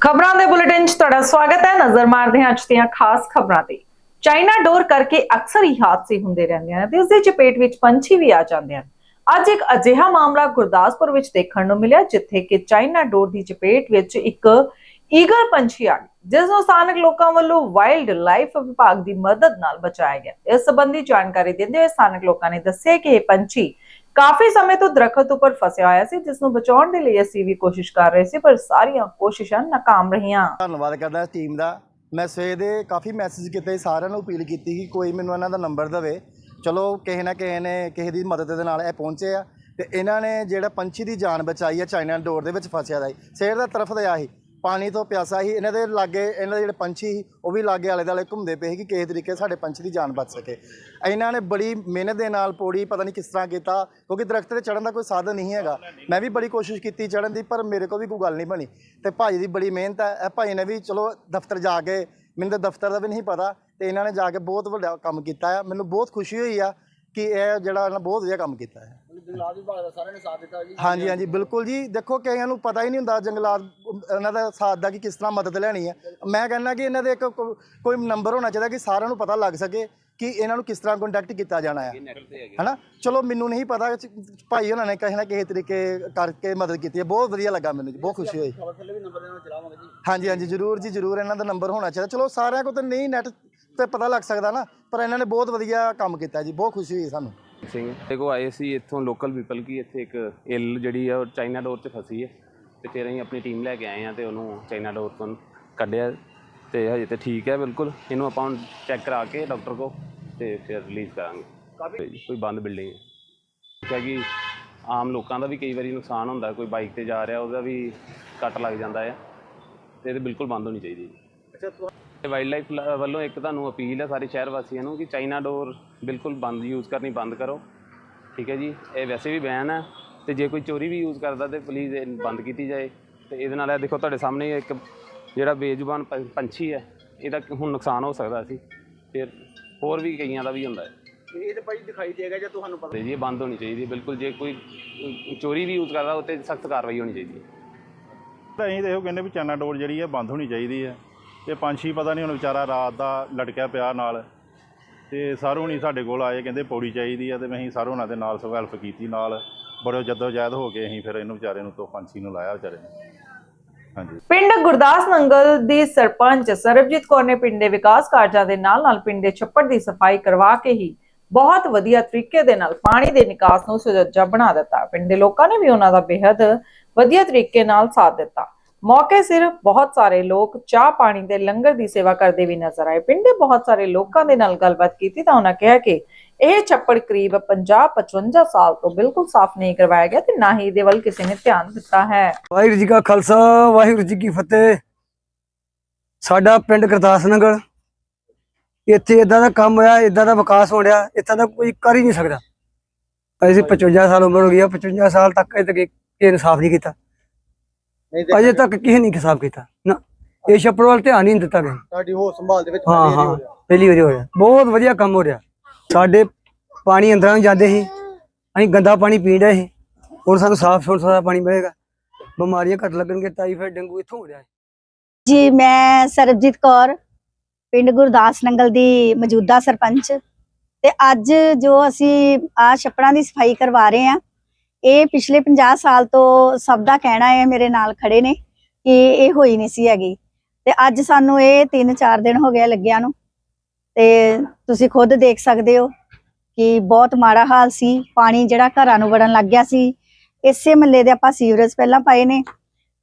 ਖਬਰਾਂ ਦੇ ਬੁਲੇਟਿਨ 'ਚ ਤੁਹਾਡਾ ਸਵਾਗਤ ਹੈ। ਨਜ਼ਰ ਮਾਰਦੇ ਹਾਂ ਅੱਜ ਦੀਆਂ ਖਾਸ ਖਬਰਾਂ ਤੇ। ਚਾਈਨਾ ਡੋਰ ਕਰਕੇ ਅਕਸਰ ਹੀ ਹਾਦਸੇ ਹੁੰਦੇ ਰਹਿੰਦੇ ਹਨ ਤੇ ਉਸ ਦੇ ਚਪੇਟ ਵਿੱਚ ਪੰਛੀ ਵੀ ਆ ਜਾਂਦੇ ਹਨ। ਅੱਜ ਇੱਕ ਅਜਿਹਾ ਮਾਮਲਾ ਗੁਰਦਾਸਪੁਰ ਵਿੱਚ ਦੇਖਣ ਨੂੰ ਮਿਲਿਆ, ਜਿੱਥੇ ਕਿ ਚਾਈਨਾ ਡੋਰ ਦੀ ਚਪੇਟ ਵਿੱਚ ਇੱਕ ਈਗਲ ਪੰਛੀ ਆ ਗਿਆ ਜਿਸ ਨੂੰ ਸਥਾਨਕ ਲੋਕਾਂ ਵੱਲੋਂ ਵਾਈਲਡ ਲਾਈਫ ਵਿਭਾਗ ਦੀ ਮਦਦ ਨਾਲ ਬਚਾਇਆ ਗਿਆ। ਇਸ ਸੰਬੰਧੀ ਜਾਣਕਾਰੀ ਦਿੰਦੇ ਹੋਏ ਸਥਾਨਕ ਲੋਕਾਂ ਨੇ ਦੱਸਿਆ ਕਿ ਇਹ ਪੰਛੀ ਕਾਫੀ ਸਮੇਂ ਤੋਂ ਦਰਖਤ ਉੱਪਰ ਫਸਿਆ ਹੋਇਆ ਸੀ ਜਿਸ ਨੂੰ ਬਚਾਉਣ ਦੇ ਲਈ ਅਸੀਂ ਵੀ ਕੋਸ਼ਿਸ਼ ਕਰ ਰਹੇ ਸੀ, ਪਰ ਸਾਰੀਆਂ ਕੋਸ਼ਿਸ਼ਾਂ ਨਾਕਾਮ ਰਹੀਆਂ। ਧੰਨਵਾਦ ਕਰਦਾ ਇਸ ਟੀਮ ਦਾ। ਮੈਂ ਸਵੇਰ ਦੇ ਕਾਫੀ ਮੈਸੇਜ ਕੀਤੇ, ਸਾਰਿਆਂ ਨੂੰ ਅਪੀਲ ਕੀਤੀ ਕਿ ਕੋਈ ਮੈਨੂੰ ਇਹਨਾਂ ਦਾ ਨੰਬਰ ਦੇਵੇ। ਚਲੋ, ਕਿਸੇ ਨਾ ਕਿਸੇ ਨੇ ਕਿਸੇ ਦੀ ਮਦਦ ਦੇ ਨਾਲ ਇਹ ਪਹੁੰਚੇ ਆ। ਤੇ ਇਹਨਾਂ ਨੇ ਜਿਹੜਾ ਪੰਛੀ ਦੀ ਜਾਨ ਬਚਾਈ ਆ, ਚਾਈਨਾ ਡੋਰ ਦੇ ਵਿੱਚ ਫਸਿਆ ਦਾ ਸੀ। ਸਵੇਰ ਦਾ ਤਰਫ ਦਿਆ ਸੀ ਪਾਣੀ ਤੋਂ ਪਿਆਸਾ ਸੀ, ਇਹਨਾਂ ਦੇ ਲਾਗੇ, ਇਹਨਾਂ ਦੇ ਜਿਹੜੇ ਪੰਛੀ ਸੀ, ਉਹ ਵੀ ਲਾਗੇ ਆਲੇ ਦੁਆਲੇ ਘੁੰਮਦੇ ਪਏ ਸੀ ਕਿ ਕਿਸੇ ਤਰੀਕੇ ਸਾਡੇ ਪੰਛੀ ਦੀ ਜਾਨ ਬਚ ਸਕੇ। ਇਹਨਾਂ ਨੇ ਬੜੀ ਮਿਹਨਤ ਦੇ ਨਾਲ ਪੌੜੀ ਪਤਾ ਨਹੀਂ ਕਿਸ ਤਰ੍ਹਾਂ ਕੀਤਾ, ਕਿਉਂਕਿ ਦਰਖਤ ਤੇ ਚੜਨ ਦਾ ਕੋਈ ਸਾਧਨ ਨਹੀਂ ਹੈਗਾ। ਮੈਂ ਵੀ ਬੜੀ ਕੋਸ਼ਿਸ਼ ਕੀਤੀ ਚੜਨ ਦੀ, ਪਰ ਮੇਰੇ ਕੋਲ ਵੀ ਕੋਈ ਗੱਲ ਨਹੀਂ ਬਣੀ। ਤੇ ਭਾਈ ਦੀ ਬੜੀ ਮਿਹਨਤ ਹੈ, ਇਹ ਭਾਈ ਨੇ ਵੀ ਚਲੋ ਦਫ਼ਤਰ ਜਾ ਕੇ, ਮੈਨੂੰ ਤਾਂ ਦਫ਼ਤਰ ਦਾ ਵੀ ਨਹੀਂ ਪਤਾ, ਤੇ ਇਹਨਾਂ ਨੇ ਜਾ ਕੇ ਬਹੁਤ ਵੱਡਾ ਕੰਮ ਕੀਤਾ ਹੈ। ਮੈਨੂੰ ਬਹੁਤ ਖੁਸ਼ੀ ਹੋਈ ਆ ਕਿ ਇਹ ਜਿਹੜਾ ਇਹਨਾਂ ਬਹੁਤ ਵਧੀਆ ਕੰਮ ਕੀਤਾ ਹੈ। ਜੰਗਲਾਤ ਵਿਭਾਗ ਦਾ ਸਾਰਿਆਂ ਨੇ ਸਾਥ ਦਿੱਤਾ ਜੀ। ਹਾਂਜੀ ਹਾਂਜੀ ਬਿਲਕੁਲ ਜੀ। ਦੇਖੋ ਕਈਆਂ ਨੂੰ ਪਤਾ ਹੀ ਨਹੀਂ ਹੁੰਦਾ ਜੰਗਲਾਤ ਇਹਨਾਂ ਦਾ ਸਾਥ ਦਾ ਕਿ ਕਿਸ ਤਰ੍ਹਾਂ ਮਦਦ ਲੈਣੀ ਹੈ। ਮੈਂ ਕਹਿੰਦਾ ਕਿ ਇਹਨਾਂ ਦੇ ਇੱਕ ਕੋਈ ਨੰਬਰ ਹੋਣਾ ਚਾਹੀਦਾ ਕਿ ਸਾਰਿਆਂ ਨੂੰ ਪਤਾ ਲੱਗ ਸਕੇ ਕਿ ਇਹਨਾਂ ਨੂੰ ਕਿਸ ਤਰ੍ਹਾਂ ਕੰਟੈਕਟ ਕੀਤਾ ਜਾਣਾ ਹੈ। ਹੈਨਾ? ਚਲੋ ਮੈਨੂੰ ਨਹੀਂ ਪਤਾ ਭਾਈ ਉਹਨਾਂ ਨੇ ਕਿਸੇ ਨਾ ਕਿਸੇ ਤਰੀਕੇ ਕਰਕੇ ਮਦਦ ਕੀਤੀ ਹੈ। ਬਹੁਤ ਵਧੀਆ ਲੱਗਾ ਮੈਨੂੰ ਜੀ ਬਹੁਤ ਖੁਸ਼ੀ ਹੋਈ। ਹਾਂਜੀ ਹਾਂਜੀ ਜ਼ਰੂਰ ਜੀ ਜ਼ਰੂਰ ਇਹਨਾਂ ਦਾ ਨੰਬਰ ਹੋਣਾ ਚਾਹੀਦਾ। ਚਲੋ ਸਾਰਿਆਂ ਕੋਲ ਤਾਂ ਨਹੀਂ ਨੈਟ ਤੇ ਪਤਾ ਲੱਗ ਸਕਦਾ ਨਾ ਪਰ ਇਹਨਾਂ ਨੇ ਬਹੁਤ ਵਧੀਆ ਕੰਮ ਕੀਤਾ ਜੀ ਬਹੁਤ ਖੁਸ਼ੀ ਹੋਈ ਸਾਨੂੰ। ਸਿੰਘ। ਤੇ ਕੋ ਆਏ ਸੀ ਇੱਥੋਂ ਲੋਕਲ ਪੀਪਲ ਕੀ ਇੱਥੇ ਇੱਕ ਇਲ ਜਿਹੜੀ ਆ ਉਹ ਚਾਈਨਾ ਡੋਰ 'ਚ ਫਸੀ ਹੈ ਤੇ ਫਿਰ ਅਸੀਂ ਆਪਣੀ ਟੀਮ ਲੈ ਕੇ ਆਏ ਆ ਤੇ ਉਹਨੂੰ ਚਾਈਨਾ ਡੋਰ ਤੋਂ ਕੱਢਿਆ। ਤੇ ਹਜੇ ਤੇ ਠੀਕ ਹੈ ਬਿਲਕੁਲ। ਇਹਨੂੰ ਆਪਾਂ ਹੁਣ ਚੈੱਕ ਕਰਾ ਕੇ ਡਾਕਟਰ ਕੋ ਤੇ ਫਿਰ ਰਿਲੀਜ਼ ਕਰਾਂਗੇ। ਕੋਈ ਬੰਦ ਬਿਲਡਿੰਗ ਹੈ ਕਿ ਆਮ ਲੋਕਾਂ ਦਾ ਵੀ ਕਈ ਵਾਰੀ ਨੁਕਸਾਨ ਹੁੰਦਾ। ਕੋਈ ਬਾਈਕ ਤੇ ਜਾ ਰਿਹਾ ਉਹਦਾ ਵੀ ਕੱਟ ਲੱਗ ਜਾਂਦਾ ਹੈ ਤੇ ਇਹ ਬਿਲਕੁਲ ਬੰਦ ਹੋਣੀ ਚਾਹੀਦੀ ਹੈ ਤੇ ਵਾਈਲਡ ਲਾਈਫ ਵੱਲੋਂ ਇੱਕ ਤੁਹਾਨੂੰ ਅਪੀਲ ਹੈ ਸਾਰੇ ਸ਼ਹਿਰ ਵਾਸੀਆਂ ਨੂੰ ਕਿ ਚਾਈਨਾ ਡੋਰ ਬਿਲਕੁਲ ਬੰਦ ਯੂਜ਼ ਕਰਨੀ ਬੰਦ ਕਰੋ। ਠੀਕ ਹੈ ਜੀ? ਇਹ ਵੈਸੇ ਵੀ ਬੈਨ ਹੈ ਤੇ ਜੇ ਕੋਈ ਚੋਰੀ ਵੀ ਯੂਜ਼ ਕਰਦਾ ਤੇ ਪਲੀਜ਼ ਇਹ ਬੰਦ ਕੀਤੀ ਜਾਏ। ਤੇ ਇਹਦੇ ਨਾਲ ਇਹ ਦੇਖੋ ਤੁਹਾਡੇ ਸਾਹਮਣੇ ਇੱਕ ਜਿਹੜਾ ਬੇਜ਼ੁਬਾਨ ਪੰ- ਪੰਛੀ ਹੈ ਇਹਦਾ ਹੁਣ ਨੁਕਸਾਨ ਹੋ ਸਕਦਾ ਸੀ। ਫਿਰ ਹੋਰ ਵੀ ਕਈਆਂ ਦਾ ਵੀ ਹੁੰਦਾ ਹੈ। ਤੇ ਇਹ ਤੇ ਭਾਈ ਦਿਖਾਈ ਦੇਗਾ ਜਾਂ ਤੁਹਾਨੂੰ ਪਤਾ ਤੇ ਜੀ ਇਹ ਬੰਦ ਹੋਣੀ ਚਾਹੀਦੀ ਹੈ ਬਿਲਕੁਲ ਜੇ ਕੋਈ ਅ, ਚੋਰੀ ਵੀ ਯੂਜ਼ ਕਰਦਾ ਉੱਤੇ ਸਖਤ ਕਾਰਵਾਈ ਹੋਣੀ ਚਾਹੀਦੀ ਹੈ। ਤਾਂ ਅਸੀਂ ਤਾਂ ਇਹੋ ਕਹਿੰਦੇ ਵੀ ਚਾਨਾ ਡੋਰ ਜਿਹੜੀ ਹੈ ਬੰਦ ਹੋਣੀ ਚਾਹੀਦੀ ਹੈ। ਤੇ ਪੰਛੀ ਪਤਾ ਨਹੀਂ ਹੁਣ ਵਿਚਾਰਾ ਰਾਤ ਦਾ ਲਟਕਿਆ ਪਿਆ ਨਾਲ। ਤੇ ਸਾਰੋਂ ਨਹੀਂ ਸਾਡੇ ਕੋਲ ਆਏ, ਕਹਿੰਦੇ ਪੌੜੀ ਚਾਹੀਦੀ ਆ ਤੇ ਅਸੀਂ ਸਾਰੋਂ ਉਹਨਾਂ ਦੇ ਨਾਲ ਸਭ ਹੈਲਪ ਕੀਤੀ ਨਾਲ। ਬੜੇ ਜਦੋਜਹਿਦ ਹੋ ਕੇ ਅਸੀਂ ਫਿਰ ਇਹਨੂੰ ਵਿਚਾਰੇ ਨੂੰ ਤੋਂ ਪੰਛੀ ਨੂੰ ਲਾਇਆ ਵਿਚਾਰੇ ਨੂੰ। ਪਿੰਡ ਗੁਰਦਾਸ ਨੰਗਲ ਦੀ ਸਰਪੰਚ ਸਰਬਜੀਤ ਕੌਰ ਨੇ ਪਿੰਡ ਦੇ ਵਿਕਾਸ ਕਾਰਜਾਂ ਦੇ ਨਾਲ-ਨਾਲ ਪਿੰਡ ਦੇ ਛੱਪੜ ਦੀ ਸਫ਼ਾਈ ਕਰਵਾ ਕੇ ਹੀ ਬਹੁਤ ਵਧੀਆ ਤਰੀਕੇ ਦੇ ਨਾਲ ਪਾਣੀ ਦੇ ਨਿਕਾਸ ਨੂੰ ਸੁਚੱਜਾ ਬਣਾ ਦਿੱਤਾ। ਪਿੰਡ ਦੇ ਲੋਕਾਂ ਨੇ ਵੀ ਉਹਨਾਂ ਦਾ ਬੇहद ਵਧੀਆ ਤਰੀਕੇ ਨਾਲ ਸਾਥ ਦਿੱਤਾ। ਮੌਕੇ ਸਿਰ ਬਹੁਤ ਸਾਰੇ ਲੋਕ ਚਾਹ ਪਾਣੀ ਦੇ ਲੰਗਰ ਦੀ ਸੇਵਾ ਕਰਦੇ ਵੀ ਨਜ਼ਰ ਆਏ। ਪਿੰਡ ਦੇ ਬਹੁਤ ਸਾਰੇ ਲੋਕਾਂ ਦੇ ਨਾਲ ਗੱਲਬਾਤ ਕੀਤੀ ਤਾਂ ਉਹਨਾਂ ਕਿਹਾ ਕਿ ਇਹ ਛੱਪੜ ਕਰੀਬ 50-55 ਸਾਲ ਤੋਂ ਬਿਲਕੁਲ ਸਾਫ਼ ਨਹੀਂ ਕਰਵਾਇਆ ਗਿਆ ਤੇ ਨਾ ਹੀ ਇਹਦੇ ਵੱਲ ਕਿਸੇ ਨੇ ਧਿਆਨ ਦਿੱਤਾ ਹੈ। ਵਾਹਿਗੁਰੂ ਜੀ ਕਾ ਖਾਲਸਾ, ਵਾਹਿਗੁਰੂ ਜੀ ਕੀ ਫਤਿਹ। ਸਾਡਾ ਪਿੰਡ ਗੁਰਦਾਸ ਨਗਰ, ਇੱਥੇ ਇਦਾਂ ਦਾ ਕੰਮ ਹੋਇਆ ਇਦਾਂ ਦਾ ਵਿਕਾਸ ਹੋ ਰਿਹਾ ਇੱਥੇ ਦਾ ਕੋਈ ਕਰ ਹੀ ਨਹੀਂ ਸਕਦਾ। ਅਸੀਂ 55 ਸਾਲ ਉਮਰ ਹੋ ਗਈ ਆ 55 ਸਾਲ ਤੱਕ ਇਹ ਤੱਕ ਇਨਸਾਫ ਨਹੀਂ ਕੀਤਾ। ਅਜੇ ਤੱਕ ਕਿਸੇ ਨੇ ਇਨਸਾਫ ਕੀਤਾ। ਨਾ ਇਹ ਛੱਪੜ ਵੱਲ ਧਿਆਨ ਹੀ ਨਹੀਂ ਦਿੱਤਾ ਗਿਆ ਸਾਡੀ ਹੋ ਸੰਭਾਲ ਦੇ ਵਿੱਚ ਹਾਂ ਪਹਿਲੀ ਵਾਰੀ ਹਾਂ। ਪਹਿਲੀ ਵਾਰੀ ਹੋਇਆ ਬਹੁਤ ਵਧੀਆ ਕੰਮ ਹੋ ਰਿਹਾ। ਸਾਡੇ ਪਾਣੀ ਅੰਦਰਾਂ ਨੂੰ ਜਾਂਦੇ ਸੀ। ਅਸੀਂ ਗੰਦਾ ਪਾਣੀ ਪੀ ਰਹੇ ਸੀ। ਹੁਣ ਸਾਨੂੰ ਸਾਫ਼ ਸੁਥਰਾ ਪਾਣੀ ਮਿਲੇਗਾ। ਬਿਮਾਰੀਆਂ ਘੱਟ ਲੱਗਣਗੇ ਟਾਈਫਾਇਡ ਡੇਂਗੂ ਇੱਥੋਂ ਹੋ ਰਿਹਾ ਹੈ ਜੀ ਮੈਂ ਸਰਬਜੀਤ ਕੌਰ ਪਿੰਡ ਗੁਰਦਾਸ ਨੰਗਲ ਦੀ ਮੌਜੂਦਾ ਸਰਪੰਚ। ਤੇ ਅੱਜ ਜੋ ਅਸੀਂ ਆ ਛੱਪੜਾਂ ਦੀ ਸਫ਼ਾਈ ਕਰਵਾ ਰਹੇ ਆ ਇਹ ਪਿਛਲੇ 50 ਸਾਲ ਤੋਂ ਸਭ ਦਾ ਕਹਿਣਾ ਹੈ ਮੇਰੇ ਨਾਲ ਖੜੇ ਨੇ ਕਿ ਇਹ ਹੋਈ ਨਹੀਂ ਸੀ ਹੈਗੀ। ਤੇ ਅੱਜ ਸਾਨੂੰ ਇਹ 3-4 ਦਿਨ ਹੋ ਗਏ ਲੱਗਿਆਂ ਨੂੰ। ਤੇ ਤੁਸੀਂ ਖੁਦ ਦੇਖ ਸਕਦੇ ਹੋ ਕਿ ਬਹੁਤ ਮਾੜਾ ਹਾਲ ਸੀ। ਪਾਣੀ ਜਿਹੜਾ ਘਰਾਂ ਨੂੰ ਵੜਨ ਲੱਗ ਗਿਆ ਸੀ। ਇਸੇ ਮਹੱਲੇ ਦੇ ਆਪਾਂ ਸੀਵਰੇਜ ਪਹਿਲਾਂ ਪਾਏ ਨੇ।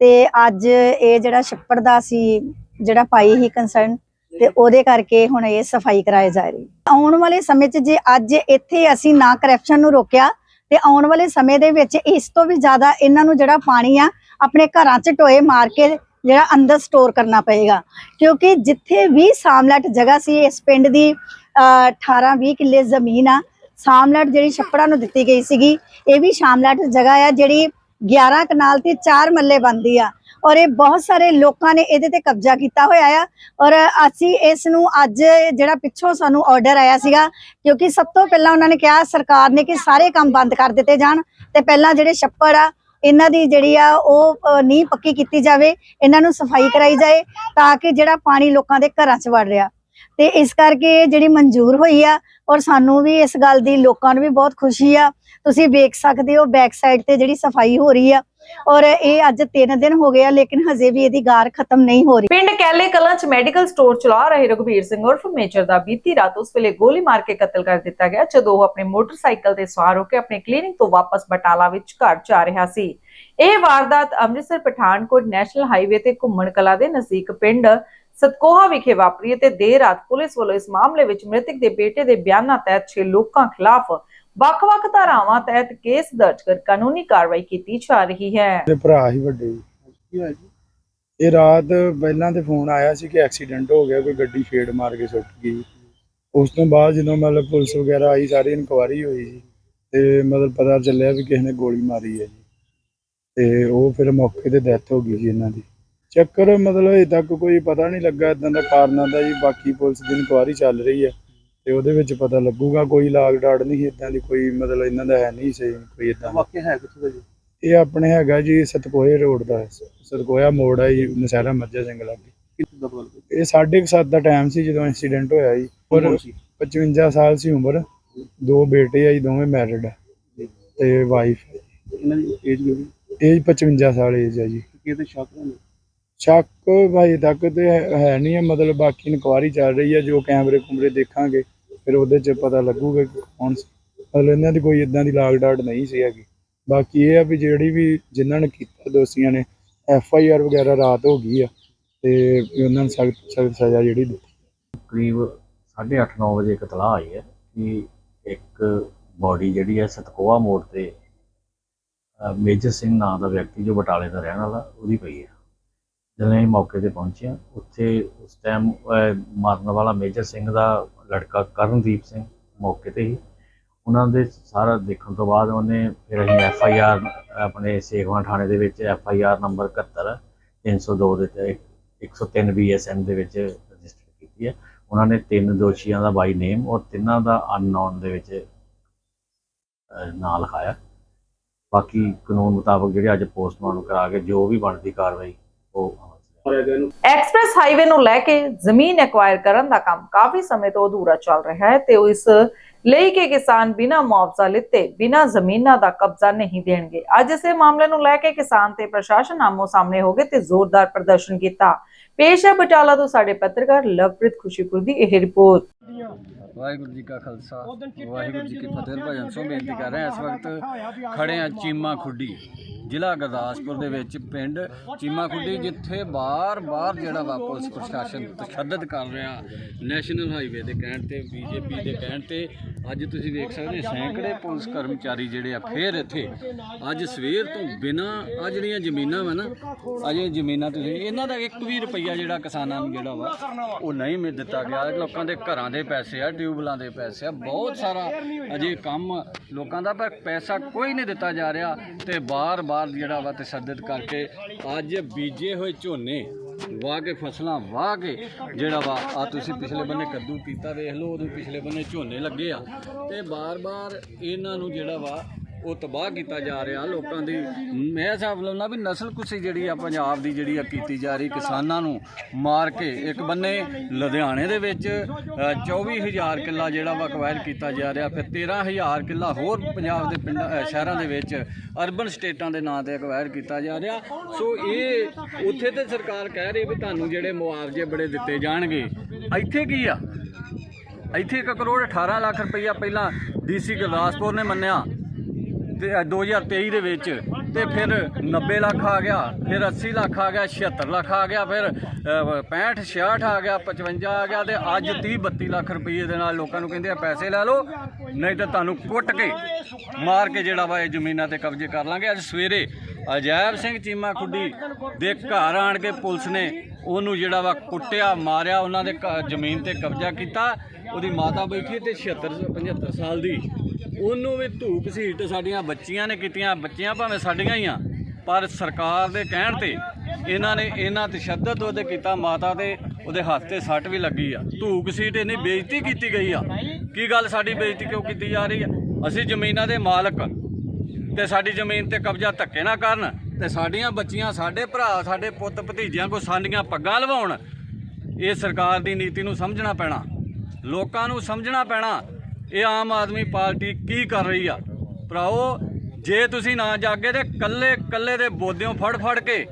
ਤੇ ਅੱਜ ਇਹ ਜਿਹੜਾ ਛੱਪੜ ਦਾ ਸੀ, ਜਿਹੜਾ ਪਾਈ ਹੀ ਕੰਸਰਨ ਤੇ ਉਹਦੇ ਕਰਕੇ ਹੁਣ ਇਹ ਸਫ਼ਾਈ ਕਰਾਏ ਜਾ ਰਹੀ। ਆਉਣ ਵਾਲੇ ਸਮੇਂ 'ਚ ਜੇ ਅੱਜ ਇੱਥੇ ਅਸੀਂ ਨਾ ਕਰਪਸ਼ਨ ਨੂੰ ਰੋਕਿਆ ਤੇ ਆਉਣ ਵਾਲੇ ਸਮੇਂ ਦੇ ਵਿੱਚ ਇਸ ਤੋਂ ਵੀ ਜ਼ਿਆਦਾ ਇਹਨਾਂ ਨੂੰ ਜਿਹੜਾ ਪਾਣੀ ਆ, ਆਪਣੇ ਘਰਾਂ 'ਚ ਟੋਏ ਮਾਰ ਕੇ ਜਿਹੜਾ ਅੰਦਰ ਸਟੋਰ ਕਰਨਾ ਪਏਗਾ। ਕਿਉਂਕਿ ਜਿੱਥੇ ਵੀ ਸਾਮਲਟ ਜਗ੍ਹਾ ਸੀ, ਇਸ ਪਿੰਡ ਦੀ 18 20 ਕਿੱਲੇ ਜ਼ਮੀਨ ਆ, ਸਾਮਲਟ ਜਿਹੜੀ ਛੱਪੜਾਂ ਨੂੰ ਦਿੱਤੀ ਗਈ ਸੀਗੀ, ਇਹ ਵੀ ਸ਼ਾਮਲਾਟ ਜਗ੍ਹਾ ਆ ਜਿਹੜੀ 11 ਕਨਾਲ ਤੇ 4 ਮੱਲੇ ਬੰਦੀ ਆ। ਔਰ ਇਹ ਬਹੁਤ ਸਾਰੇ ਲੋਕਾਂ ਨੇ ਇਹਦੇ ਤੇ ਕਬਜ਼ਾ ਕੀਤਾ ਹੋਇਆ ਆ। ਔਰ ਅਸੀਂ ਇਸ ਨੂੰ ਅੱਜ ਜਿਹੜਾ ਪਿੱਛੋਂ ਸਾਨੂੰ ਆਰਡਰ ਆਇਆ ਸੀਗਾ, ਕਿਉਂਕਿ ਸਭ ਤੋਂ ਪਹਿਲਾਂ ਉਹਨਾਂ ਨੇ ਕਿਹਾ ਸਰਕਾਰ ਨੇ ਕਿ ਸਾਰੇ ਕੰਮ ਬੰਦ ਕਰ ਦਿੱਤੇ ਜਾਣ ਤੇ ਪਹਿਲਾਂ ਜਿਹੜੇ ਛੱਪੜ ਆ, ਇਹਨਾਂ ਦੀ ਜਿਹੜੀ ਆ ਉਹ ਨੀਂਹ ਪੱਕੀ ਕੀਤੀ ਜਾਵੇ, ਇਹਨਾਂ ਨੂੰ ਸਫ਼ਾਈ ਕਰਾਈ ਜਾਏ ਤਾਂ ਕਿ ਜਿਹੜਾ ਪਾਣੀ ਲੋਕਾਂ ਦੇ ਘਰਾਂ 'ਚ ਵੜ ਰਿਹਾ। ਤੇ ਇਸ ਕਰਕੇ ਇਹ ਜਿਹੜੀ ਮਨਜ਼ੂਰ ਹੋਈ ਆ ਔਰ ਸਾਨੂੰ ਵੀ ਇਸ ਗੱਲ ਦੀ ਲੋਕਾਂ ਨੂੰ ਵੀ ਬਹੁਤ ਖੁਸ਼ੀ ਆ। ਤੁਸੀਂ ਵੇਖ ਸਕਦੇ ਹੋ ਬੈਕ ਸਾਈਡ ਤੇ ਜਿਹੜੀ ਸਫ਼ਾਈ ਹੋ ਰਹੀ ਆ ਔਰ ਇਹ ਅੱਜ 3 ਦਿਨ ਹੋ ਗਏ ਆ, ਲੇਕਿਨ ਹਜੇ ਵੀ ਇਹਦੀ ਗਾਰ ਖਤਮ ਨਹੀਂ ਹੋ ਰਹੀ। ਪਿੰਡ ਕੈਲੇ ਕਲਾਂ ਚ ਮੈਡੀਕਲ ਸਟੋਰ ਚਲਾ ਰਹੇ ਰਘਬੀਰ ਸਿੰਘ ਉਰਫ ਮੇਜਰ ਦਾ ਬੀਤੀ ਰਾਤ ਉਸ ਵੇਲੇ ਗੋਲੀ ਮਾਰ ਕੇ ਕਤਲ ਕਰ ਦਿੱਤਾ ਗਿਆ, ਜਦੋਂ ਉਹ ਆਪਣੇ ਮੋਟਰਸਾਈਕਲ ਤੇ ਸਵਾਰ ਹੋ ਕੇ ਆਪਣੇ ਕਲੀਨਿਕ ਤੋਂ ਵਾਪਸ ਬਟਾਲਾ ਵਿੱਚ ਘਰ ਜਾ ਰਿਹਾ ਸੀ। ਇਹ ਵਾਰਦਾਤ ਅੰਮ੍ਰਿਤਸਰ, ਪਠਾਨਕੋਟ ਨੈਸ਼ਨਲ ਹਾਈਵੇ ਤੇ ਘੁੰਮਣ ਕਲਾ ਦੇ ਨਜ਼ਦੀਕ ਪਿੰਡ ਸਤਕੋਹਾ ਵਿਖੇ ਵਾਪਰੀ ਤੇ ਦੇਰ ਰਾਤ ਪੁਲਿਸ ਵੱਲੋਂ ਇਸ ਮਾਮਲੇ ਵਿੱਚ ਮ੍ਰਿਤਕ ਦੇ ਬੇਟੇ ਦੇ ਬਿਆਨਾਂ ਤਹਿਤ 6 ਲੋਕਾਂ ਖਿਲਾਫ ਵੱਖ-ਵੱਖ ਧਾਰਾਵਾਂ ਤਹਿਤ ਕੇਸ ਦਰਜ ਕਰ ਕਾਨੂੰਨੀ ਕਾਰਵਾਈ ਕੀਤੀ ਜਾ ਰਹੀ ਹੈ। ਮੇਰੇ ਭਰਾ ਹੀ ਵੱਡੇ ਜੀ। ਕੀ ਹੋਇਆ ਜੀ? ਇਹ ਰਾਤ ਪਹਿਲਾਂ ਤੇ ਫੋਨ ਆਇਆ ਸੀ ਕਿ ਐਕਸੀਡੈਂਟ ਹੋ ਗਿਆ, ਕੋਈ ਗੱਡੀ ਫੇੜ ਮਾਰ ਕੇ ਸੁੱਟ ਗਈ। ਉਸ ਤੋਂ ਬਾਅਦ ਜਦੋਂ ਮਤਲਬ ਪੁਲਿਸ ਵਗੈਰਾ ਆਈ, ਸਾਰੀ ਇਨਕੁਆਰੀ ਹੋਈ ਜੀ। ਤੇ ਮਤਲਬ ਪਤਾ ਚੱਲਿਆ ਵੀ ਕਿਸੇ ਨੇ ਗੋਲੀ ਮਾਰੀ ਹੈ ਜੀ। ਤੇ ਉਹ ਫਿਰ ਮੌਕੇ ਤੇ ਡੈਥ ਹੋ ਗਈ ਜੀ ਇਹਨਾਂ ਦੀ। ਚੱਕਰ ਮਤਲਬ ਅਜੇ ਤੱਕ ਕੋਈ ਪਤਾ ਨਹੀਂ ਲੱਗਾ ਇਦਾਂ ਦਾ ਕਾਰਨਾਂ ਦਾ ਜੀ। ਬਾਕੀ ਪੁਲਿਸ ਦੀ ਇਨਕੁਆਰੀ ਚੱਲ ਰਹੀ ਹੈ। ਤੇ ਉਹਦੇ ਵਿੱਚ ਪਤਾ ਲੱਗੂਗਾ ਕੋਈ ਲਾਗ ਡਾਟ ਨਹੀਂ ਇਦਾਂ ਦੀ ਕੋਈ ਮਤਲਬ ਇਹਨਾਂ ਦਾ ਹੈ ਨਹੀਂ ਸਹੀ ਕੋਈ ਇਦਾਂ ਵਾਕਿਆ ਹੈ ਕਿੱਥੇ ਦਾ ਜੀ? ਇਹ ਆਪਣੇ ਹੈਗਾ ਜੀ ਸਤਕੋਏ ਰੋਡ ਦਾ ਸਤਕੋਇਆ ਮੋੜ ਹੈ ਜੀ ਨਸ਼ਹਿਰਾ ਮੱਝਾ ਸਿੰਘ ਲਾਗੇ। ਇਹ ਸਾਢੇ ਕੁ ਸੱਤ ਦਾ ਟਾਈਮ ਸੀ ਜਦੋਂ ਇੰਸੀਡੈਂਟ ਹੋਇਆ ਜੀ। ਪਰ 55 ਸਾਲ ਸੀ ਉਮਰ। ਦੋ ਬੇਟੇ ਆ ਜੀ ਦੋਵੇਂ ਮੈਰਿਡ ਆ। ਤੇ ਵਾਈਫ ਇਹਨਾਂ ਦੀ ਏਜ ਵੀ ਏਜ 55 ਸਾਲ ਏਜ ਹੈ ਜੀ। ਕਿਤੇ ਸ਼ੱਕ ਨਹੀਂ ਸ਼ੱਕ ਭਾਈ ਤੱਕ ਤੇ ਹੈ ਨਹੀਂ ਮਤਲਬ ਬਾਕੀ ਇਨਕੁਆਰੀ ਚੱਲ ਰਹੀ ਹੈ ਜੋ ਕੈਮਰੇ ਕੁਮਰੇ ਦੇਖਾਂਗੇ। ਫਿਰ ਉਹਦੇ 'ਚ ਪਤਾ ਲੱਗੂਗਾ ਕਿ ਕੌਣ ਸੀ। ਮਤਲਬ ਇਹਨਾਂ ਦੀ ਕੋਈ ਇਦਾਂ ਦੀ ਲਾਗ ਡਾਟ ਨਹੀਂ ਸੀ ਹੈਗੀ। ਬਾਕੀ ਇਹ ਆ ਵੀ ਜਿਹੜੀ ਵੀ ਜਿਨ੍ਹਾਂ ਨੇ ਕੀਤਾ, ਦੋਸ਼ੀਆਂ ਨੇ ਐਫ ਆਈ ਆਰ ਵਗੈਰਾ ਰਾਤ ਹੋ ਗਈ ਆ ਤੇ ਉਹਨਾਂ ਨੂੰ ਸਖਤ ਸਖਤ ਸਜ਼ਾ ਜਿਹੜੀ ਦਿੱਤੀ। ਕਰੀਬ 8:30-9 ਵਜੇ ਇੱਕ ਤਲਾਹ ਆਈ ਹੈ ਕਿ ਇੱਕ ਬੋਡੀ ਜਿਹੜੀ ਹੈ ਸਤਕੋਆ ਮੋੜ ਤੇ ਮੇਜਰ ਸਿੰਘ ਨਾਂ ਦਾ ਵਿਅਕਤੀ ਜੋ ਬਟਾਲੇ ਦਾ ਰਹਿਣ ਵਾਲਾ, ਉਹਦੀ ਪਈ ਹੈ। ਜਦੋਂ ਅਸੀਂ ਮੌਕੇ ਤੇ ਪਹੁੰਚੇ ਉੱਥੇ ਉਸ ਟਾਈਮ ਮਾਰਨ ਵਾਲਾ ਮੇਜਰ ਸਿੰਘ ਦਾ ਲੜਕਾ ਕਰਨਦੀਪ ਸਿੰਘ ਮੌਕੇ ਤੇ ਹੀ। ਉਹਨਾਂ ਦੇ ਸਾਰਾ ਦੇਖਣ ਤੋਂ ਬਾਅਦ ਉਹਨੇ ਫਿਰ ਅਸੀਂ ਐਫ ਆਈ ਆਰ, ਆਪਣੇ ਸੇਖਵਾਂ ਥਾਣੇ ਦੇ ਵਿੱਚ ਐਫ ਆਈ ਆਰ ਨੰਬਰ 71 302 ਦੇ ਤੇ 103 ਬੀਐਸਐਨ ਦੇ ਵਿੱਚ ਰਜਿਸਟਰ ਕੀਤੀ ਹੈ। ਉਹਨਾਂ ਨੇ ਤਿੰਨ ਦੋਸ਼ੀਆਂ ਦਾ ਬਾਈ ਨੇਮ ਔਰ ਤਿੰਨਾਂ ਦਾ ਅਨਨੋਨ ਦੇ ਵਿੱਚ ਨਾਂ ਲਿਖਾਇਆ। ਬਾਕੀ ਕਾਨੂੰਨ ਮੁਤਾਬਕ ਜਿਹੜੇ ਅੱਜ ਪੋਸਟਮਾਰਟਮ ਕਰਾ ਕੇ ਜੋ ਵੀ ਬਣਦੀ ਕਾਰਵਾਈ, ਉਹ ਐਕਸਪ੍ਰੈਸ ਹਾਈਵੇ ਨੂੰ ਲੈ ਕੇ ਜ਼ਮੀਨ ਐਕਵਾਇਰ ਕਰਨ ਦਾ ਕੰਮ ਕਾਫੀ ਸਮੇਂ ਤੋਂ ਅਧੂਰਾ ਚੱਲ ਰਿਹਾ ਹੈ ਤੇ ਇਸ ਲਈ ਕਿ ਕਿਸਾਨ ਬਿਨਾਂ ਮੁਆਵਜ਼ਾ ਲਿੱਤੇ, ਬਿਨਾਂ ਜ਼ਮੀਨਾਂ ਦਾ ਕਬਜ਼ਾ ਨਹੀਂ ਦੇਣਗੇ। ਅੱਜ ਇਸੇ ਮਾਮਲੇ ਨੂੰ ਲੈ ਕੇ ਕਿਸਾਨ ਤੇ ਪ੍ਰਸ਼ਾਸਨ ਆਮੋ ਸਾਹਮਣੇ ਹੋ ਗਏ ਤੇ ਜ਼ੋਰਦਾਰ ਪ੍ਰਦਰਸ਼ਨ ਕੀਤਾ। ਪੇਸ਼ ਹੈ ਬਟਾਲਾ ਤੋਂ ਸਾਡੇ ਪੱਤਰਕਾਰ ਲਵਪ੍ਰੀਤ ਖੁਸ਼ੀਪੁਰ ਦੀ ਇਹ ਰਿਪੋਰਟ। ਵਾਹਿਗੁਰੂ ਜੀ ਕਾ ਖਾਲਸਾ ਵਾਹਿਗੁਰੂ ਜੀ ਕੀ ਫਤਿਹ ਭਜਨ ਸੋ ਬੇਨਤੀ ਕਰ ਰਹੇ ਹਾਂ ਇਸ ਵਕਤ ਖੜੇ ਆ ਚੀਮਾ ਖੁੱਡੀ ਜ਼ਿਲ੍ਹਾ ਗੁਰਦਾਸਪੁਰ ਦੇ ਵਿੱਚ ਪਿੰਡ ਚੀਮਾ ਖੁੱਡੀ ਜਿੱਥੇ ਬਾਰ-ਬਾਰ ਜਿਹੜਾ ਵਾ ਪੁਲਿਸ ਪ੍ਰਸ਼ਾਸਨ ਤਸ਼ੱਦਦ ਕਰ ਰਿਹਾ ਨੈਸ਼ਨਲ ਹਾਈਵੇ ਦੇ ਕਹਿਣ ਤੇ ਬੀਜੇਪੀ ਦੇ ਕਹਿਣ ਤੇ ਅੱਜ ਤੁਸੀਂ ਵੇਖ ਸਕਦੇ ਸੈਂਕੜੇ ਪੁਲਿਸ ਕਰਮਚਾਰੀ ਜਿਹੜੇ ਆ ਫੇਰ ਇੱਥੇ। ਅੱਜ ਸਵੇਰ ਤੋਂ ਬਿਨਾ ਆ ਜਿਹੜੀਆਂ ਜ਼ਮੀਨਾਂ ਵਾ ਨਾ ਅਜੇ ਜ਼ਮੀਨਾਂ ਤੁਸੀਂ ਇਹਨਾਂ ਦਾ ਇੱਕ ਵੀ ਰੁਪਈਆ ਜਿਹੜਾ ਕਿਸਾਨਾਂ ਨੂੰ ਜਿਹੜਾ ਵਾ। ਉਹ ਨਹੀਂ ਮਿਲ ਦਿੱਤਾ ਗਿਆ। ਲੋਕਾਂ ਦੇ ਘਰਾਂ ਦੇ ਪੈਸੇ ਆ ਟਿਊਬਲਾਂ ਦੇ ਪੈਸੇ ਆ। ਬਹੁਤ ਸਾਰਾ ਅਜੇ ਕੰਮ ਲੋਕਾਂ ਦਾ, ਪਰ ਪੈਸਾ ਕੋਈ ਨਹੀਂ ਦਿੱਤਾ ਜਾ ਰਿਹਾ ਤੇ ਬਾਰ-ਬਾਰ ਜਿਹੜਾ ਵਾ ਤਸ਼ੱਦਦ ਕਰਕੇ ਅੱਜ ਬੀਜੇ ਹੋਏ ਝੋਨੇ ਵਾਹ ਕੇ, ਫਸਲਾਂ ਵਾਹ ਕੇ ਜਿਹੜਾ ਵਾ ਆ ਤੁਸੀਂ ਪਿਛਲੇ ਬੰਨੇ ਕੱਦੂ ਕੀਤਾ, ਵੇਖ ਲਓ, ਉਦੋਂ ਪਿਛਲੇ ਬੰਨੇ ਝੋਨੇ ਲੱਗੇ ਆ। ਤੇ ਬਾਰ-ਬਾਰ ਇਹਨਾਂ ਨੂੰ ਜਿਹੜਾ ਵਾ ਉਹ ਤਬਾਹ ਕੀਤਾ ਜਾ ਰਿਹਾ ਲੋਕਾਂ ਦੀ। ਮੈਂ ਹਿਸਾਬ ਲਾਉਣਾ ਵੀ ਨਸਲ ਕੁਸ਼ੀ ਜਿਹੜੀ ਆ ਪੰਜਾਬ ਦੀ ਜਿਹੜੀ ਆ ਕੀਤੀ ਜਾ ਰਹੀ ਕਿਸਾਨਾਂ ਨੂੰ ਮਾਰ ਕੇ ਇੱਕ ਬੰਨੇ ਲੁਧਿਆਣੇ ਦੇ ਵਿੱਚ ਅ, 24000 ਕਿੱਲਾ ਜਿਹੜਾ ਵਾ ਅਕਵਾਇਰ ਕੀਤਾ ਜਾ ਰਿਹਾ ਫਿਰ 13000 ਕਿੱਲਾ ਹੋਰ ਪੰਜਾਬ ਦੇ ਪਿੰਡਾਂ ਸ਼ਹਿਰਾਂ ਦੇ ਵਿੱਚ ਅਰਬਨ ਸਟੇਟਾਂ ਦੇ ਨਾਂ ਤੇ ਅਕਵਾਇਰ ਕੀਤਾ ਜਾ ਰਿਹਾ। ਸੋ ਇਹ ਉੱਥੇ ਤੇ ਸਰਕਾਰ ਕਹਿ ਰਹੀ ਵੀ ਤੁਹਾਨੂੰ ਜਿਹੜੇ ਮੁਆਵਜ਼ੇ ਬੜੇ ਦਿੱਤੇ ਜਾਣਗੇ। ਇੱਥੇ ਕੀ ਆ? ਇੱਥੇ 1 ਕਰੋੜ 18 ਲੱਖ ਰੁਪਈਆ ਪਹਿਲਾਂ ਡੀਸੀ ਗੁਰਦਾਸਪੁਰ ਨੇ ਮੰਨਿਆ। ਤੇ ਅ 2023 ਦੇ ਵਿੱਚ ਤੇ ਫਿਰ 90 ਲੱਖ ਆ ਗਿਆ ਫਿਰ 80 ਲੱਖ ਆ ਗਿਆ 76 ਲੱਖ ਆ ਗਿਆ ਫਿਰ ਅ, 65 66 ਆ ਗਿਆ 55 ਆ ਗਿਆ ਤੇ ਅੱਜ 30 32 ਲੱਖ ਰੁਪਏ ਦੇ ਨਾਲ ਲੋਕਾਂ ਨੂੰ ਕਹਿੰਦੇ ਆ ਪੈਸੇ ਲੈ ਲਓ ਨਹੀਂ ਤਾਂ ਤੁਹਾਨੂੰ ਕੁੱਟ ਕੇ ਮਾਰ ਕੇ ਜਿਹੜਾ ਵਾ ਇਹ ਜ਼ਮੀਨਾਂ ਤੇ ਕਬਜ਼ੇ ਕਰ ਲਾਂਗੇ। ਅੱਜ ਸਵੇਰੇ ਅਜੈਬ ਸਿੰਘ ਚੀਮਾ ਖੁੱਡੀ ਦੇ ਘਰ ਆਣ ਕੇ ਪੁਲਿਸ ਨੇ ਉਹਨੂੰ ਜਿਹੜਾ ਵਾ ਕੁੱਟਿਆ ਮਾਰਿਆ ਉਹਨਾਂ ਦੇ ਘ- ਜ਼ਮੀਨ ਤੇ ਕਬਜ਼ਾ ਕੀਤਾ। ਉਹਦੀ ਮਾਤਾ ਬੈਠੀ ਤੇ 76 75 ਸਾਲ ਦੀ। ਉਹਨੂੰ ਵੀ ਧੂਪ ਸੀਟ ਸਾਡੀਆਂ ਬੱਚੀਆਂ ਨੇ ਕੀਤੀਆਂ, ਬੱਚੀਆਂ ਭਾਵੇਂ ਸਾਡੀਆਂ ਹੀ ਆ, ਪਰ ਸਰਕਾਰ ਦੇ ਕਹਿਣ ਤੇ ਇਹਨਾਂ ਨੇ ਇਹਨਾਂ ਤਸ਼ੱਦਦ ਉਹਦੇ ਕੀਤਾ, ਮਾਤਾ ਦੇ ਉਹਦੇ ਹੱਥ ਤੇ ਸੱਟ ਵੀ ਲੱਗੀ ਆ। ਧੂਕ ਸੀਟ ਇੰਨੀ ਬੇਇੱਜ਼ਤੀ ਕੀਤੀ ਗਈ ਆ। ਕੀ ਗੱਲ ਸਾਡੀ ਬੇਇੱਜ਼ਤੀ ਕਿਉਂ ਕੀਤੀ ਜਾ ਰਹੀ ਆ? ਅਸੀਂ ਜ਼ਮੀਨਾਂ ਦੇ ਮਾਲਕ ਤੇ ਸਾਡੀ ਜ਼ਮੀਨ ਤੇ ਕਬਜ਼ਾ ਧੱਕੇ ਨਾ ਕਰਨ ਤੇ ਸਾਡੀਆਂ ਬੱਚੀਆਂ, ਸਾਡੇ ਭਰਾ, ਸਾਡੇ ਪੁੱਤ ਭਤੀਜਿਆਂ ਕੋ ਸਾਡੀਆਂ ਪੱਗਾਂ ਲਵਾਉਣ। ਇਹ ਸਰਕਾਰ ਦੀ ਨੀਤੀ ਨੂੰ ਸਮਝਣਾ ਪੈਣਾ। ਲੋਕਾਂ ਨੂੰ ਸਮਝਣਾ ਪੈਣਾ। ਇਹ ਆਮ ਆਦਮੀ ਪਾਰਟੀ ਕੀ ਕਰ ਰਹੀ ਆ? ਭਰਾਓ ਜੇ ਤੁਸੀਂ ਨਾ ਜਾਗੇ ਤੇ ਕੱਲੇ ਕੱਲੇ ਦੇ ਬੋਦਿਓਂ ਫੜ ਫੜ ਕੇ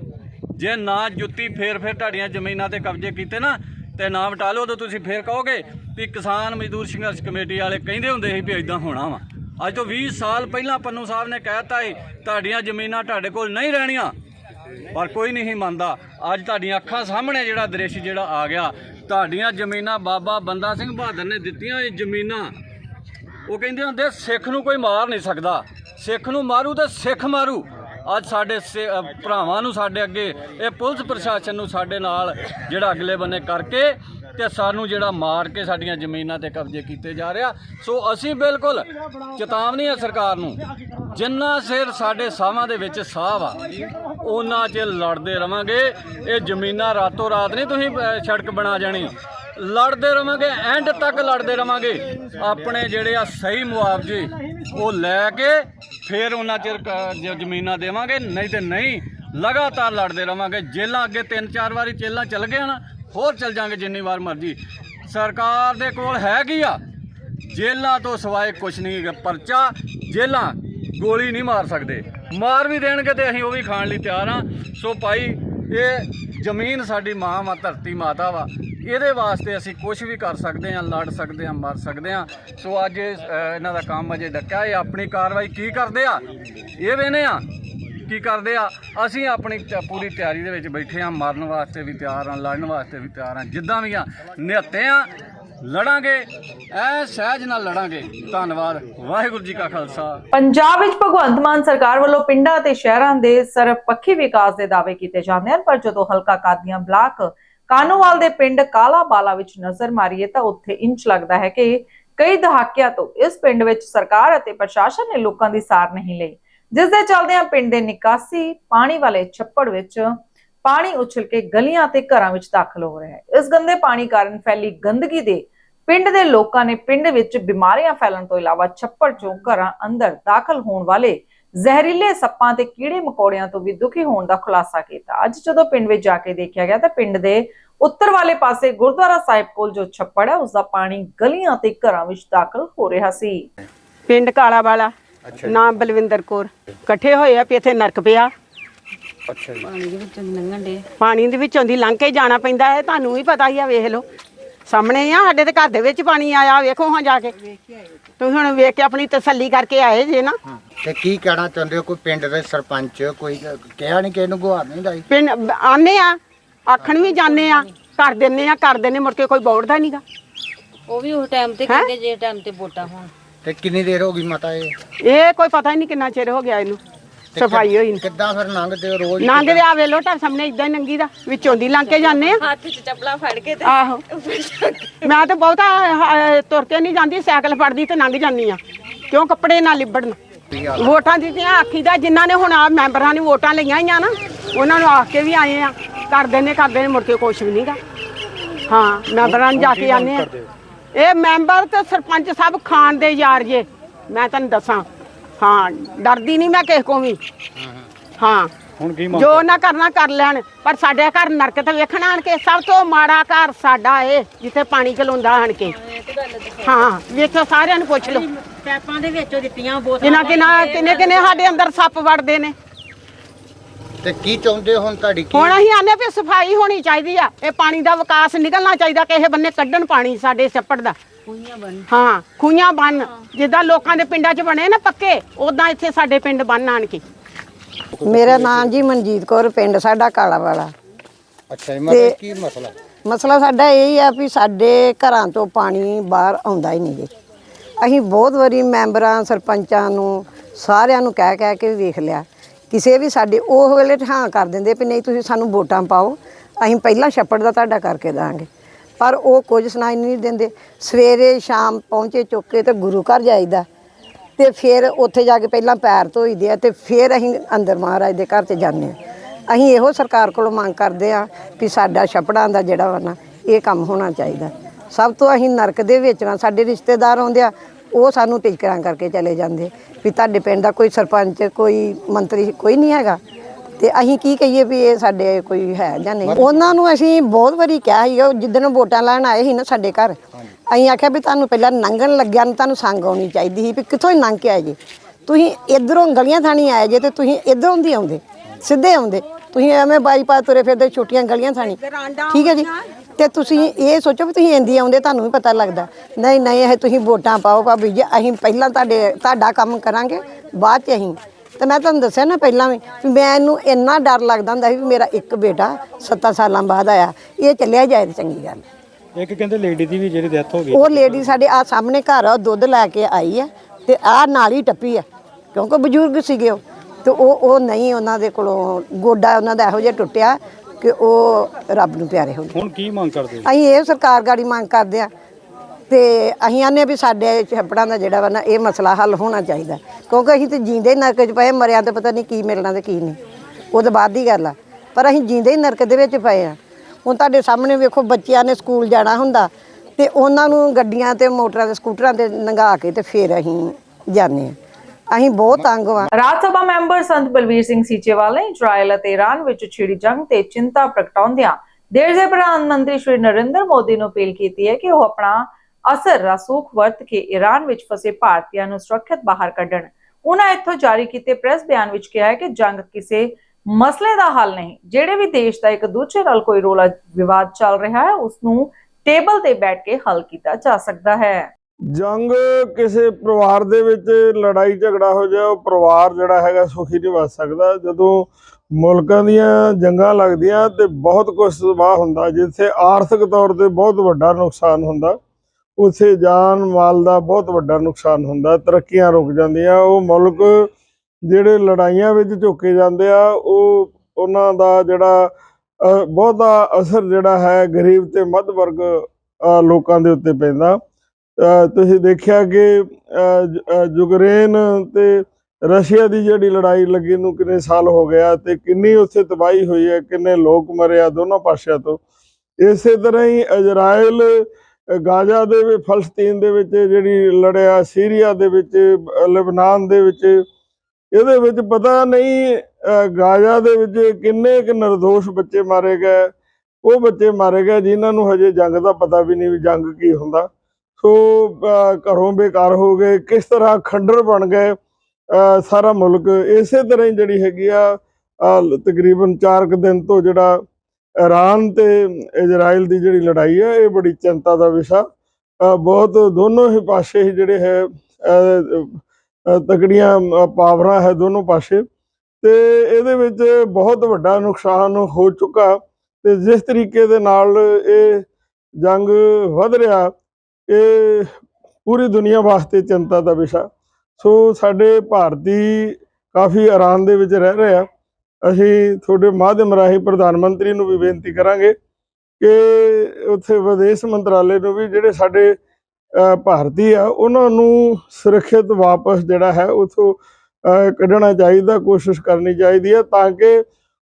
ਜੇ ਨਾ ਜੁੱਤੀ ਫੇਰ ਫੇਰ ਤੁਹਾਡੀਆਂ ਜ਼ਮੀਨਾਂ ਤੇ ਕਬਜ਼ੇ ਕੀਤੇ ਨਾ, ਤੇ ਨਾ ਵਟਾ ਲਓ, ਉਦੋਂ ਤੁਸੀਂ ਫੇਰ ਕਹੋਗੇ ਵੀ ਕਿਸਾਨ ਮਜ਼ਦੂਰ ਸੰਘਰਸ਼ ਕਮੇਟੀ ਵਾਲੇ ਕਹਿੰਦੇ ਹੁੰਦੇ ਸੀ ਵੀ ਇਦਾਂ ਹੋਣਾ ਵਾ। ਅੱਜ ਤੋਂ 20 ਸਾਲ ਪਹਿਲਾਂ ਪੰਨੂ ਸਾਹਿਬ ਨੇ ਕਹਿਤਾ ਸੀ, ਤੁਹਾਡੀਆਂ ਜ਼ਮੀਨਾਂ ਤੁਹਾਡੇ ਕੋਲ ਨਹੀਂ ਰਹਿਣੀਆਂ। ਪਰ ਕੋਈ ਨਹੀਂ ਮੰਨਦਾ। ਅੱਜ ਤੁਹਾਡੀਆਂ ਅੱਖਾਂ ਸਾਹਮਣੇ ਜਿਹੜਾ ਦ੍ਰਿਸ਼ ਜਿਹੜਾ ਆ ਗਿਆ, ਤੁਹਾਡੀਆਂ ਜ਼ਮੀਨਾਂ ਬਾਬਾ ਬੰਦਾ ਸਿੰਘ ਬਹਾਦਰ ਨੇ ਦਿੱਤੀਆਂ, ਇਹ ਜ਼ਮੀਨਾਂ ਉਹ ਕਹਿੰਦੇ ਹੁੰਦੇ ਸਿੱਖ ਨੂੰ ਕੋਈ ਮਾਰ ਨਹੀਂ ਸਕਦਾ। ਸਿੱਖ ਨੂੰ ਮਾਰੂ ਤਾਂ ਸਿੱਖ ਮਾਰੂ। ਅੱਜ ਸਾਡੇ ਸਿ- ਭਰਾਵਾਂ ਨੂੰ ਸਾਡੇ ਅੱਗੇ, ਇਹ ਪੁਲਿਸ ਪ੍ਰਸ਼ਾਸਨ ਨੂੰ ਸਾਡੇ ਨਾਲ ਜਿਹੜਾ ਅਗਲੇ ਬੰਨੇ ਕਰਕੇ ਤੇ ਸਾਨੂੰ ਜਿਹੜਾ ਮਾਰ ਕੇ ਸਾਡੀਆਂ ਜ਼ਮੀਨਾਂ ਤੇ ਕਬਜ਼ੇ ਕੀਤੇ ਜਾ ਰਿਹਾ। ਸੋ ਅਸੀਂ ਬਿਲਕੁਲ ਚੇਤਾਵਨੀ ਹੈ ਸਰਕਾਰ ਨੂੰ। ਜਿੰਨਾ ਸਿਰ ਸਾਡੇ ਸਾਹਾਂ ਦੇ ਵਿੱਚ ਸਾਹ ਵਾ ਉਹਨਾਂ 'ਚ ਲੜਦੇ ਰਵਾਂਗੇ। ਇਹ ਜ਼ਮੀਨਾਂ ਰਾਤੋਂ ਰਾਤ ਨਹੀਂ ਤੁਸੀਂ ਸੜਕ ਬਣਾ ਜਾਣੀ। ਲੜਦੇ ਰਵਾਂਗੇ ਐਂਡ ਤੱਕ ਲੜਦੇ ਰਵਾਂਗੇ। ਆਪਣੇ ਜਿਹੜੇ ਆ ਸਹੀ ਮੁਆਵਜ਼ੇ, ਉਹ ਲੈ ਕੇ ਫਿਰ ਉਹਨਾਂ ਚਿਰ ਜ਼ਮੀਨਾਂ ਦੇਵਾਂਗੇ, ਨਹੀਂ ਤੇ ਨਹੀਂ, ਲਗਾਤਾਰ ਲੜਦੇ ਰਵਾਂਗੇ। ਜੇਲਾਂ ਅੱਗੇ ਤਿੰਨ ਚਾਰ ਵਾਰੀ ਜੇਲਾਂ ਚੱਲ ਗਏ ਨਾ, ਹੋਰ ਚੱਲ ਜਾਾਂਗੇ ਜਿੰਨੀ ਵਾਰ ਮਰਜ਼ੀ। ਸਰਕਾਰ ਦੇ ਕੋਲ ਹੈ ਕੀ ਆ? ਜੇਲਾਂ ਤੋਂ ਸਿਵਾਏ ਕੁਛ ਨਹੀਂ ਹੈਗਾ, ਪਰਚਾ ਜੇਲਾਂ ਗੋਲੀ ਨਹੀਂ ਮਾਰ ਸਕਦੇ। ਮਾਰ ਵੀ ਦੇਣਗੇ ਤੇ ਅਸੀਂ ਉਹ ਵੀ ਖਾਣ ਲਈ ਤਿਆਰ ਆ ਸੋ ਭਾਈ ਇਹ ਜ਼ਮੀਨ ਸਾਡੀ ਮਾਂ ਵਾ, ਧਰਤੀ ਮਾਤਾ ਵਾ। ਇਹਦੇ ਵਾਸਤੇ ਅਸੀਂ ਕੁਝ ਵੀ ਕਰ ਸਕਦੇ ਹਾਂ, ਲੜ ਸਕਦੇ ਹਾਂ, ਮਰ ਸਕਦੇ ਹਾਂ। ਸੋ ਅੱਜ ਇਹਨਾਂ ਦਾ ਕੰਮ ਅਜੇ ਡੱਕਿਆ। ਇਹ ਆਪਣੀ ਕਾਰਵਾਈ ਕੀ ਕਰਦੇ ਆ? ਇਹ ਵੇਨੇ ਆ? ਕੀ ਕਰਦੇ ਆ? ਅਸੀਂ ਆਪਣੀ ਤ- ਪੂਰੀ ਤਿਆਰੀ ਦੇ ਵਿੱਚ ਬੈਠੇ ਆ ਮਰਨ ਵਾਸਤੇ ਵੀ ਤਿਆਰ ਆ ਲੜਨ ਵਾਸਤੇ ਵੀ ਤਿਆਰ ਆ ਜਿੱਦਾਂ ਵੀ ਆ ਨਿਹੱਤੇ ਆ ਲੜਾਂਗੇ, ਐ ਸਹਿਜ ਨਾਲ ਲੜਾਂਗੇ। ਧੰਨਵਾਦ, ਵਾਹਿਗੁਰੂ ਜੀ ਕਾ ਖਾਲਸਾ। ਪੰਜਾਬ ਵਿੱਚ ਭਗਵੰਤ ਮਾਨ ਸਰਕਾਰ ਵੱਲੋਂ ਪਿੰਡਾਂ ਤੇ ਸ਼ਹਿਰਾਂ ਦੇ ਸਰਬਪੱਖੀ ਵਿਕਾਸ ਦੇ ਦਾਅਵੇ ਕੀਤੇ ਜਾਂਦੇ ਹਨ, ਪਰ ਜਦੋਂ ਹਲਕਾ ਕਾਦੀਆਂ ਬਲਾਕ ਕਾਨੂੰਵਾਲ ਦੇ ਪਿੰਡ ਕਾਲਾ ਬਾਲਾ ਵਿੱਚ ਨਜ਼ਰ ਮਾਰੀਏ ਤਾਂ ਉੱਥੇ ਇੰਚ ਲੱਗਦਾ ਹੈ ਕਿ ਕਈ ਦਹਾਕਿਆਂ ਤੋਂ ਇਸ ਪਿੰਡ ਵਿੱਚ ਸਰਕਾਰ ਅਤੇ ਪ੍ਰਸ਼ਾਸਨ ਨੇ ਲੋਕਾਂ ਦੀ ਸਾਰ ਨਹੀਂ ਲਈ। ਜਿਸ ਦੇ ਚੱਲਦਿਆਂ ਪਿੰਡ ਦੇ ਨਿਕਾਸੀ, ਪਾਣੀ ਵਾਲੇ ਛੱਪੜ ਵਿੱਚ ਪਾਣੀ ਉਛਲ ਕੇ ਗਲੀਆਂ ਤੇ ਘਰਾਂ ਵਿੱਚ ਦਾਖਲ ਹੋ ਰਿਹਾ ਹੈ। ਇਸ ਗੰਦੇ ਪਾਣੀ ਕਾਰਨ ਫੈਲੀ ਗੰਦਗੀ ਦੇ ਪਿੰਡ ਦੇ ਲੋਕਾਂ ਨੇ ਪਿੰਡ ਵਿੱਚ ਬਿਮਾਰੀਆਂ ਫੈਲਣ ਤੋਂ ਇਲਾਵਾ ਛੱਪੜ ਚੋਂ ਘਰਾਂ ਅੰਦਰ ਦਾਖਲ ਹੋਣ ਵਾਲੇ ਜ਼ਹਿਰੀਲੇ ਸੱਪਾਂ ਤੇ ਕੀੜੇ ਮਕੌੜਿਆਂ ਤੋਂ ਵੀ ਦੁਖੀ ਹੋਣ ਦਾ ਖੁਲਾਸਾ ਕੀਤਾ। ਅੱਜ ਜਦੋਂ ਪਿੰਡ ਵਿੱਚ ਜਾ ਕੇ ਦੇਖਿਆ ਗਿਆ ਤਾਂ ਪਿੰਡ ਦੇ ਉੱਤਰ ਵਾਲੇ ਪਾਸੇ ਗੁਰਦੁਆਰਾ ਸਾਹਿਬ ਕੋਲ ਜੋ ਛੱਪੜ ਹੈ ਉਸ ਦਾ ਪਾਣੀ ਗਲੀਆਂ ਤੇ ਘਰਾਂ ਵਿੱਚ ਦਾਖਲ ਹੋ ਰਿਹਾ ਸੀ। ਪਿੰਡ ਕਾਲਾ ਵਾਲਾ ਨਾਮ ਬਲਵਿੰਦਰ ਕੌਰ। ਇਕੱਠੇ ਹੋਏ ਆ ਵੀ ਇੱਥੇ ਨਰਕ ਪਿਆ। ਪਾਣੀ ਦੇ ਵਿੱਚੋਂ ਦੀ ਲੰਘ ਕੇ ਜਾਣਾ ਪੈਂਦਾ ਹੈ ਤੁਹਾਨੂੰ ਵੀ ਪਤਾ ਹੀ ਆ ਵੇਖ ਲਓ। ਸਾਹਮਣੇ ਆ ਸਾਡੇ ਤੇ ਘਰ ਦੇ ਵਿੱਚ ਪਾਣੀ ਆਇਆ ਵੇਖੋ ਹਾਂ ਜਾ ਕੇ। ਤੁਸੀਂ ਹੁਣ ਵੇਖ ਕੇ ਆਪਣੀ ਤਸੱਲੀ ਕਰਕੇ ਆਏ ਜੇ ਨਾ। ਤੇ ਕੀ ਕਹਿਣਾ ਚਾਹੁੰਦੇ ਹੋ? ਕੋਈ ਪਿੰਡ ਦੇ ਸਰਪੰਚ ਕੋਈ ਕਿਹਾ ਨਹੀਂ ਕਿ ਇਹਨੂੰ ਗੁਹਾਰ ਨਹੀਂ ਲਾਈ? ਪਿੰਡ ਆਨੇ ਆ ਆਖਣ ਵੀ ਜਾਂਦੇ ਆ ਕਰ ਦਿੰਨੇ ਆ ਕਰ ਦਿੰਨੇ ਮੁੜ ਕੇ ਕੋਈ ਬੋੜਦਾ ਨਹੀਂਗਾ ਉਹ ਵੀ ਉਸ ਟਾਈਮ ਤੇ ਕਹਿੰਦੇ ਜੇ ਟਾਈਮ ਤੇ ਵੋਟਾਂ ਹੋਣ। ਤੇ ਕਿੰਨੀ ਦੇਰ ਹੋ ਗਈ ਮਾਤਾ ਇਹ? ਇਹ ਕੋਈ ਪਤਾ ਹੀ ਨਹੀਂ ਕਿੰਨਾ ਚਿਰ ਹੋ ਗਿਆ ਇਹਨੂੰ। ਸਫ਼ਾਈ ਹੋਈ ਨੂੰ। ਕਿੱਦਾਂ ਫਿਰ ਲੰਘਦੇ ਹੋ ਰੋਜ਼? ਲੰਘਦੇ ਆ ਵੇਲੋ ਤਾਂ ਸਾਹਮਣੇ ਇਦਾਂ ਹੀ ਲੰਗੀ ਦਾ ਵਿੱਚੋਂ ਦੀ ਲੰਘ ਕੇ ਜਾਂਦੇ ਆ। ਹੱਥ 'ਚ ਚੱਪਲਾਂ ਫੜ ਕੇ ਤੇ ਆਹੋ। ਮੈਂ ਤਾਂ ਬਹੁਤਾ ਅਹ, ਤੁਰ ਕੇ ਨਹੀਂ ਜਾਂਦੀ ਸਾਈਕਲ ਫੜਦੀ ਤੇ ਲੰਘ ਜਾਂਦੀ ਆ। ਕਿਉਂ ਕੱਪੜੇ ਨਾਲ ਲਿਬੜਨ? ਵੋਟਾਂ ਦਿੱਤੀਆਂ ਆਖੀ ਦਾ ਜਿਨ੍ਹਾਂ ਨੇ ਹੁਣ ਆ ਮੈਂਬਰਾਂ ਨੇ ਵੋਟਾਂ ਲਈਆਂ ਹੀ ਆ ਨਾ ਉਹਨਾਂ ਨੂੰ ਆਖ ਕੇ ਵੀ ਆਏ ਆ। ਕਰਦੇ ਨੇ ਕਰਦੇ ਨੇ ਮੁੜ ਕੇ ਕੁਛ ਵੀ ਨਹੀਂਗਾ ਹਾਂ ਮੈਂਬਰਾਂ ਨੂੰ ਜਾ ਕੇ ਆਨੇ ਆ। ਇਹ ਮੈਂਬਰ ਤੇ ਸਰਪੰਚ ਸਭ ਖਾਨ ਦੇ ਯਾਰ ਜੇ। ਮੈਂ ਤੁਹਾਨੂੰ ਦੱਸਾਂ ਹਾਂ ਡਰਦੀ ਨਹੀਂ ਮੈਂ ਕਿਸੇ ਕੋ ਵੀ। ਹਾਂ। ਹੁਣ ਕੀ ਜੋ ਨਾ ਕਰਨਾ ਕਰ ਲੈਣ ਪਰ ਸਾਡੇ ਘਰ ਨਰਕ ਤੇ ਵੇਖਣਾ ਆਣ ਕੇ ਸਭ ਤੋਂ ਮਾੜਾ ਘਰ ਸਾਡਾ ਏ ਜਿੱਥੇ ਪਾਣੀ ਚਲਾਉਂਦਾ ਆਣ ਕੇ। ਹਾਂ ਵੇਖੋ ਸਾਰਿਆਂ ਨੂੰ ਪੁੱਛ ਲਓ। ਪੈਪਾਂ ਦੇ ਵਿੱਚੋਂ ਦਿੱਤੀਆਂ ਬੋਤਲਾਂ ਕਿੰਨਾ ਕਿੰਨਾ ਕਿੰਨੇ ਕਿੰਨੇ ਸਾਡੇ ਅੰਦਰ ਸੱਪ ਵੜਦੇ ਨੇ। ਤੇ ਕੀ ਚਾਹੁੰਦੇ ਹੁਣ ਤੁਹਾਡੀ ਕੀ ਹੁਣ ਅਸੀਂ ਆਨੇ ਵੀ ਸਫ਼ਾਈ ਹੋਣੀ ਚਾਹੀਦੀ ਆ। ਇਹ ਪਾਣੀ ਦਾ ਵਿਕਾਸ ਨਿਕਲਣਾ ਚਾਹੀਦਾ ਕਿਸੇ ਬੰਨੇ ਕੱਢਣ ਪਾਣੀ ਸਾਡੇ ਛੱਪੜ ਦਾ। ਹਾਂ ਖੂਹਾਂ ਬੰਨ। ਜਿੱਦਾਂ ਲੋਕਾਂ ਦੇ ਪਿੰਡਾਂ 'ਚ ਬਣੇ ਨਾ ਪੱਕੇ ਉਦਾਂ ਇੱਥੇ ਸਾਡੇ ਪਿੰਡ ਬੰਨ ਆਣ ਕੇ। ਮੇਰਾ ਨਾਮ ਜੀ ਮਨਜੀਤ ਕੌਰ ਪਿੰਡ ਸਾਡਾ ਕਾਲਾ ਵਾਲਾ। ਅੱਛਾ ਜੀ ਮਤਲਬ ਕੀ ਮਸਲਾ? ਮਸਲਾ ਸਾਡਾ ਇਹ ਹੀ ਆ ਵੀ ਸਾਡੇ ਘਰਾਂ ਤੋਂ ਪਾਣੀ ਬਾਹਰ ਆਉਂਦਾ ਹੀ ਨਹੀਂ ਜੀ। ਅਸੀਂ ਬਹੁਤ ਵਾਰੀ ਮੈਂਬਰਾਂ ਸਰਪੰਚਾਂ ਨੂੰ ਸਾਰਿਆਂ ਨੂੰ ਕਹਿ ਕਹਿ ਕੇ ਵੇਖ ਲਿਆ। ਕਿਸੇ ਵੀ ਸਾਡੇ ਉਹ ਵੇਲੇ ਹਾਂ ਕਰ ਦਿੰਦੇ ਵੀ ਨਹੀਂ ਤੁਸੀਂ ਸਾਨੂੰ ਵੋਟਾਂ ਪਾਓ। ਅਸੀਂ ਪਹਿਲਾਂ ਛੱਪੜ ਦਾ ਤੁਹਾਡਾ ਕਰਕੇ ਦਾਂਗੇ। ਪਰ ਉਹ ਕੁਝ ਸੁਣਾਈ ਨਹੀਂ ਦਿੰਦੇ। ਸਵੇਰੇ ਸ਼ਾਮ ਪਹੁੰਚੇ ਚੁੱਕ ਕੇ ਤੇ ਗੁਰੂ ਘਰ ਜਾਈਦਾ। ਤੇ ਫਿਰ ਉੱਥੇ ਜਾ ਕੇ ਪਹਿਲਾਂ ਪੈਰ ਧੋਈਦੇ ਆ ਤੇ ਫਿਰ ਅਸੀਂ ਅੰਦਰ ਮਹਾਰਾਜ ਦੇ ਘਰ ਤੇ ਜਾਂਦੇ ਆ। ਅਸੀਂ ਇਹੋ ਸਰਕਾਰ ਕੋਲੋਂ ਮੰਗ ਕਰਦੇ ਆ ਕਿ ਸਾਡਾ ਛਪੜਾਂ ਦਾ ਜਿਹੜਾ ਵਾ ਨਾ, ਇਹ ਕੰਮ ਹੋਣਾ ਚਾਹੀਦਾ। ਸਭ ਤੋਂ ਅਸੀਂ ਨਰਕ ਦੇ ਵਿੱਚ ਨਾ ਸਾਡੇ ਰਿਸ਼ਤੇਦਾਰ ਆਉਂਦੇ ਆ, ਉਹ ਸਾਨੂੰ ਟਿਚਕਰਾਂ ਕਰਕੇ ਚਲੇ ਜਾਂਦੇ। ਵੀ ਤੁਹਾਡੇ ਪਿੰਡ ਦਾ ਕੋਈ ਸਰਪੰਚ, ਕੋਈ ਮੰਤਰੀ ਕੋਈ ਨਹੀਂ ਹੈਗਾ। ਤੇ ਅਸੀਂ ਕੀ ਕਹੀਏ ਵੀ ਇਹ ਸਾਡੇ ਕੋਈ ਹੈ ਜਾਂ ਨਹੀਂ? ਉਹਨਾਂ ਨੂੰ ਅਸੀਂ ਬਹੁਤ ਵਾਰੀ ਕਿਹਾ ਸੀ ਉਹ ਜਿੱਦਣ ਵੋਟਾਂ ਲੈਣ ਆਏ ਸੀ ਨਾ ਸਾਡੇ ਘਰ, ਅਸੀਂ ਆਖਿਆ ਵੀ ਤੁਹਾਨੂੰ ਪਹਿਲਾਂ ਨੰਗਣ ਲੱਗਿਆ ਨੂੰ ਤੁਹਾਨੂੰ ਸੰਗ ਆਉਣੀ ਚਾਹੀਦੀ ਸੀ ਵੀ ਕਿੱਥੋਂ ਹੀ ਲੰਘ ਕੇ ਆਏ ਜੀ? ਤੁਸੀਂ ਇਧਰੋਂ ਗਲੀਆਂ ਥਾਣੀ ਆਏ ਜੇ ਤੇ ਤੁਸੀਂ ਇਧਰੋਂ ਦੀ ਆਉਂਦੇ, ਸਿੱਧੇ ਆਉਂਦੇ। ਤੁਸੀਂ ਐਵੇਂ ਬਾਈਪਾਸ ਤੁਰੇ ਫਿਰਦੇ ਛੋਟੀਆਂ ਗਲੀਆਂ ਥਾਣੀ ਠੀਕ ਹੈ ਜੀ? ਤੇ ਤੁਸੀਂ ਇਹ ਸੋਚੋ ਵੀ ਤੁਸੀਂ ਇੰਦੀ ਆਉਂਦੇ, ਤੁਹਾਨੂੰ ਵੀ ਪਤਾ ਲੱਗਦਾ। ਨਹੀਂ ਨਹੀਂ, ਇਹ ਤੁਸੀਂ ਵੋਟਾਂ ਪਾਓ ਭਾਬੀ ਜੀ, ਅਸੀਂ ਪਹਿਲਾਂ ਤੁਹਾਡੇ, ਤੁਹਾਡਾ ਕੰਮ ਕਰਾਂਗੇ, ਬਾਅਦ ਚ ਅਸੀਂ ਤੇ ਮੈਂ ਤੁਹਾਨੂੰ ਦੱਸਿਆ ਨਾ ਪਹਿਲਾਂ ਵੀ ਮੈਨੂੰ ਇੰਨਾ ਡਰ ਲੱਗਦਾ ਹੁੰਦਾ ਸੀ ਵੀ ਮੇਰਾ ਇੱਕ ਬੇਟਾ 7 ਸਾਲਾਂ ਬਾਅਦ ਆਇਆ ਇਹ ਚੱਲਿਆ ਜਾਏ ਤੇ ਚੰਗੀ ਗੱਲ ਇੱਕ ਕਹਿੰਦੇ ਲੇਡੀ ਦੀ ਵੀ ਜਿਹੜੀ ਡੈਥ ਹੋ ਗਈ। ਉਹ ਲੇਡੀ ਸਾਡੇ ਆ ਸਾਹਮਣੇ ਘਰ ਆ ਉਹ ਦੁੱਧ ਲੈ ਕੇ ਆਈ ਆ ਤੇ ਆ ਨਾਲ ਹੀ ਟੱਪੀ ਆ ਕਿਉਂਕਿ ਬਜ਼ੁਰਗ ਸੀਗੇ ਉਹ। ਤੇ ਉਹ ਉਹ ਨਹੀਂ ਉਹਨਾਂ ਦੇ ਕੋਲੋਂ ਗੋਡਾ ਉਹਨਾਂ ਦਾ ਇਹੋ ਜਿਹਾ ਟੁੱਟਿਆ ਕਿ ਉਹ ਰੱਬ ਨੂੰ ਪਿਆਰੇ ਹੋ ਗਏ ਹੁਣ ਕੀ ਮੰਗ ਕਰਦੇ ਅਸੀਂ ਇਹ ਸਰਕਾਰ ਗਾੜੀ ਮੰਗ ਕਰਦੇ ਆ ਤੇ ਅਸੀਂ ਆਨੇ ਵੀ ਸਾਡੇ ਛੱਪੜਾਂ ਦਾ ਜਿਹੜਾ ਵਾ ਨਾ, ਇਹ ਮਸਲਾ ਹੱਲ ਹੋਣਾ ਚਾਹੀਦਾ। ਕਿਉਂਕਿ ਅਸੀਂ ਤੇ ਜੀਂਦੇ ਨਰਕ 'ਚ ਪਏ, ਮਰਿਆਂ ਤੇ ਪਤਾ ਨਹੀਂ ਕੀ ਮਿਲਣਾ ਤੇ ਕੀ ਨਹੀਂ। ਉਹ ਤਾਂ ਬਾਅਦ ਦੀ ਗੱਲ ਆ। ਪਰ ਅਸੀਂ ਜੀਂਦੇ ਹੀ ਨਰਕ ਦੇ ਵਿੱਚ ਪਏ ਆ। ਹੁਣ ਤੁਹਾਡੇ ਸਾਹਮਣੇ ਵੇਖੋ, ਬੱਚਿਆਂ ਨੇ ਸਕੂਲ ਜਾਣਾ ਹੁੰਦਾ ਤੇ ਉਹਨਾਂ ਨੂੰ ਗੱਡੀਆਂ ਤੇ ਮੋਟਰਾਂ ਤੇ ਸਕੂਟਰਾਂ ਤੇ ਲੰਘਾ ਕੇ ਤੇ ਫਿਰ ਅਸੀਂ ਜਾਂਦੇ ਆ ਅਸੀਂ ਬਹੁਤ ਤੰਗ ਆ ਰਾਜ ਸਭਾ ਮੈਂਬਰ ਸੰਤ ਬਲਵੀਰ ਸਿੰਘ ਸੀਚੇਵਾਲ ਨੇ ਇਜ਼ਰਾਈਲ ਅਤੇ ਈਰਾਨ ਵਿੱਚ ਛਿੜੀ ਜੰਗ ਤੇ ਚਿੰਤਾ ਪ੍ਰਗਟਾਉਂਦਿਆਂ ਦੇਸ਼ ਦੇ ਪ੍ਰਧਾਨ ਮੰਤਰੀ ਸ਼੍ਰੀ ਨਰਿੰਦਰ ਮੋਦੀ ਨੂੰ ਅਪੀਲ ਕੀਤੀ ਹੈ ਕਿ ਉਹ ਆਪਣਾ ਅਸਰ ਰਸੂਖ ਵਰਤ ਕੇ ਈਰਾਨ ਵਿੱਚ ਫਸੇ ਭਾਰਤੀਆਂ ਨੂੰ ਸੁਰੱਖਿਅਤ ਬਾਹਰ ਕੱਢਣ। ਉਹਨਾਂ ਇੱਥੋਂ ਜਾਰੀ ਕੀਤੇ ਪ੍ਰੈਸ ਬਿਆਨ ਵਿੱਚ ਕਿਹਾ ਹੈ ਕਿ ਜੰਗ ਕਿਸੇ ਮਸਲੇ ਦਾ ਹੱਲ ਨਹੀਂ, ਜਿਹੜੇ ਵੀ ਦੇਸ਼ ਦਾ ਇੱਕ ਦੂਜੇ ਨਾਲ ਕੋਈ ਰੋਲਾ ਵਿਵਾਦ ਚੱਲ ਰਿਹਾ ਹੈ ਉਸ ਨੂੰ ਟੇਬਲ ਤੇ ਬੈਠ ਕੇ ਹੱਲ ਕੀਤਾ ਜਾ ਸਕਦਾ ਹੈ। ਜੰਗ ਕਿਸੇ ਪਰਿਵਾਰ ਦੇ ਵਿੱਚ ਲੜਾਈ ਝਗੜਾ ਹੋ ਜਾਏ, ਉਹ ਪਰਿਵਾਰ ਜਿਹੜਾ ਹੈਗਾ ਸੁਖੀ ਨਹੀਂ ਵੱਸ ਸਕਦਾ। ਜਦੋਂ ਮੁਲਕਾਂ ਦੀਆਂ ਜੰਗਾਂ ਲੱਗਦੀਆਂ ਤੇ ਬਹੁਤ ਕੁਝ ਤਬਾਹ ਹੁੰਦਾ, ਜਿੱਥੇ ਆਰਥਿਕ ਤੌਰ ਤੇ ਬਹੁਤ ਵੱਡਾ ਨੁਕਸਾਨ ਹੁੰਦਾ। ਉੱਥੇ ਜਾਨ ਮਾਲ ਦਾ ਬਹੁਤ ਵੱਡਾ ਨੁਕਸਾਨ ਹੁੰਦਾ ਤਰੱਕੀਆਂ ਰੁਕ ਜਾਂਦੀਆਂ, ਉਹ ਮੁਲਕ ਜਿਹੜੇ ਲੜਾਈਆਂ ਵਿੱਚ ਝੁਕੇ ਜਾਂਦੇ ਆ, ਉਹ ਉਹਨਾਂ ਦਾ ਜਿਹੜਾ ਬਹੁਤਾ ਅਸਰ ਜਿਹੜਾ ਹੈ ਗਰੀਬ ਤੇ ਮੱਧ ਵਰਗ ਲੋਕਾਂ ਦੇ ਉੱਤੇ ਪੈਂਦਾ। ਤੁਸੀਂ ਦੇਖਿਆ ਕਿ ਯੂਕਰੇਨ ਤੇ ਰਸ਼ੀਆ ਦੀ ਜਿਹੜੀ ਲੜਾਈ ਲੱਗੀ ਨੂੰ ਕਿੰਨੇ ਸਾਲ ਹੋ ਗਿਆ ਤੇ ਕਿੰਨੀ ਉੱਥੇ ਤਬਾਹੀ ਹੋਈ ਹੈ, ਕਿੰਨੇ ਲੋਕ ਮਰੇ ਆ ਦੋਨੋਂ ਪਾਸਿਆਂ ਤੋਂ। ਇਸੇ ਤਰ੍ਹਾਂ ਹੀ ਇਜ਼ਰਾਈਲ ਗਾਜ਼ਾ ਦੇ ਵਿੱਚ, ਫਲਸਤੀਨ ਦੇ ਵਿੱਚ ਜਿਹੜੀ ਲੜਿਆ, ਸੀਰੀਆ ਦੇ ਵਿੱਚ ਲਿਬਨਾਨ ਦੇ ਵਿੱਚ, ਇਹਦੇ ਵਿੱਚ ਪਤਾ ਨਹੀਂ ਗਾਜ਼ਾ ਦੇ ਵਿੱਚ ਕਿੰਨੇ ਕੁ ਨਿਰਦੋਸ਼ ਬੱਚੇ ਮਾਰੇ ਗਏ। ਉਹ ਬੱਚੇ ਮਾਰੇ ਗਏ ਜਿਨ੍ਹਾਂ ਨੂੰ ਹਜੇ ਜੰਗ ਦਾ ਪਤਾ ਵੀ ਨਹੀਂ ਵੀ ਜੰਗ ਕੀ ਹੁੰਦਾ। ਸੋ ਘਰੋਂ ਬੇਕਾਰ ਹੋ ਗਏ, ਕਿਸ ਤਰ੍ਹਾਂ ਖੰਡਰ ਬਣ ਗਏ ਸਾਰਾ ਮੁਲਕ। ਇਸੇ ਤਰ੍ਹਾਂ ਹੀ ਜਿਹੜੀ ਹੈਗੀ ਆ ਤਕਰੀਬਨ 4 ਕੁ ਦਿਨ ਤੋਂ ਜਿਹੜਾ ਇਰਾਨ ਤੇ ਇਜ਼ਰਾਈਲ ਦੀ ਜਿਹੜੀ ਲੜਾਈ ਹੈ, ਇਹ ਬੜੀ ਚਿੰਤਾ ਦਾ ਵਿਸ਼ਾ। ਬਹੁਤ ਦੋਨੋਂ ਹੀ ਪਾਸੇ ਹੀ ਜਿਹੜੇ ਹੈ ਤਕੜੀਆਂ ਪਾਵਰਾਂ ਹੈ ਦੋਨੋਂ ਪਾਸੇ। ਤੇ ਇਹਦੇ ਵਿੱਚ ਬਹੁਤ ਵੱਡਾ ਨੁਕਸਾਨ ਹੋ ਚੁੱਕਾ ਤੇ ਜਿਸ ਤਰੀਕੇ ਦੇ ਨਾਲ ਇਹ ਜੰਗ ਵਧ ਰਿਹਾ, ਇਹ ਪੂਰੀ ਦੁਨੀਆ ਵਾਸਤੇ ਚਿੰਤਾ ਦਾ ਵਿਸ਼ਾ। ਸੋ ਸਾਡੇ ਭਾਰਤੀ ਕਾਫੀ ਆਰਾਮ ਦੇ ਵਿੱਚ ਰਹਿ ਰਹੇ ਆ। ਅਸੀਂ ਤੁਹਾਡੇ ਮਾਧਿਅਮ ਰਾਹੀਂ ਪ੍ਰਧਾਨ ਮੰਤਰੀ ਨੂੰ ਵੀ ਬੇਨਤੀ ਕਰਾਂਗੇ ਕਿ ਉੱਥੇ ਵਿਦੇਸ਼ ਮੰਤਰਾਲੇ ਨੂੰ ਵੀ ਜਿਹੜੇ ਸਾਡੇ ਭਾਰਤੀ ਆ, ਉਹਨਾਂ ਨੂੰ ਸੁਰੱਖਿਅਤ ਵਾਪਸ ਜਿਹੜਾ ਹੈ ਉਥੋਂ ਕੱਢਣਾ ਚਾਹੀਦਾ, ਕੋਸ਼ਿਸ਼ ਕਰਨੀ ਚਾਹੀਦੀ ਹੈ ਤਾਂ ਕਿ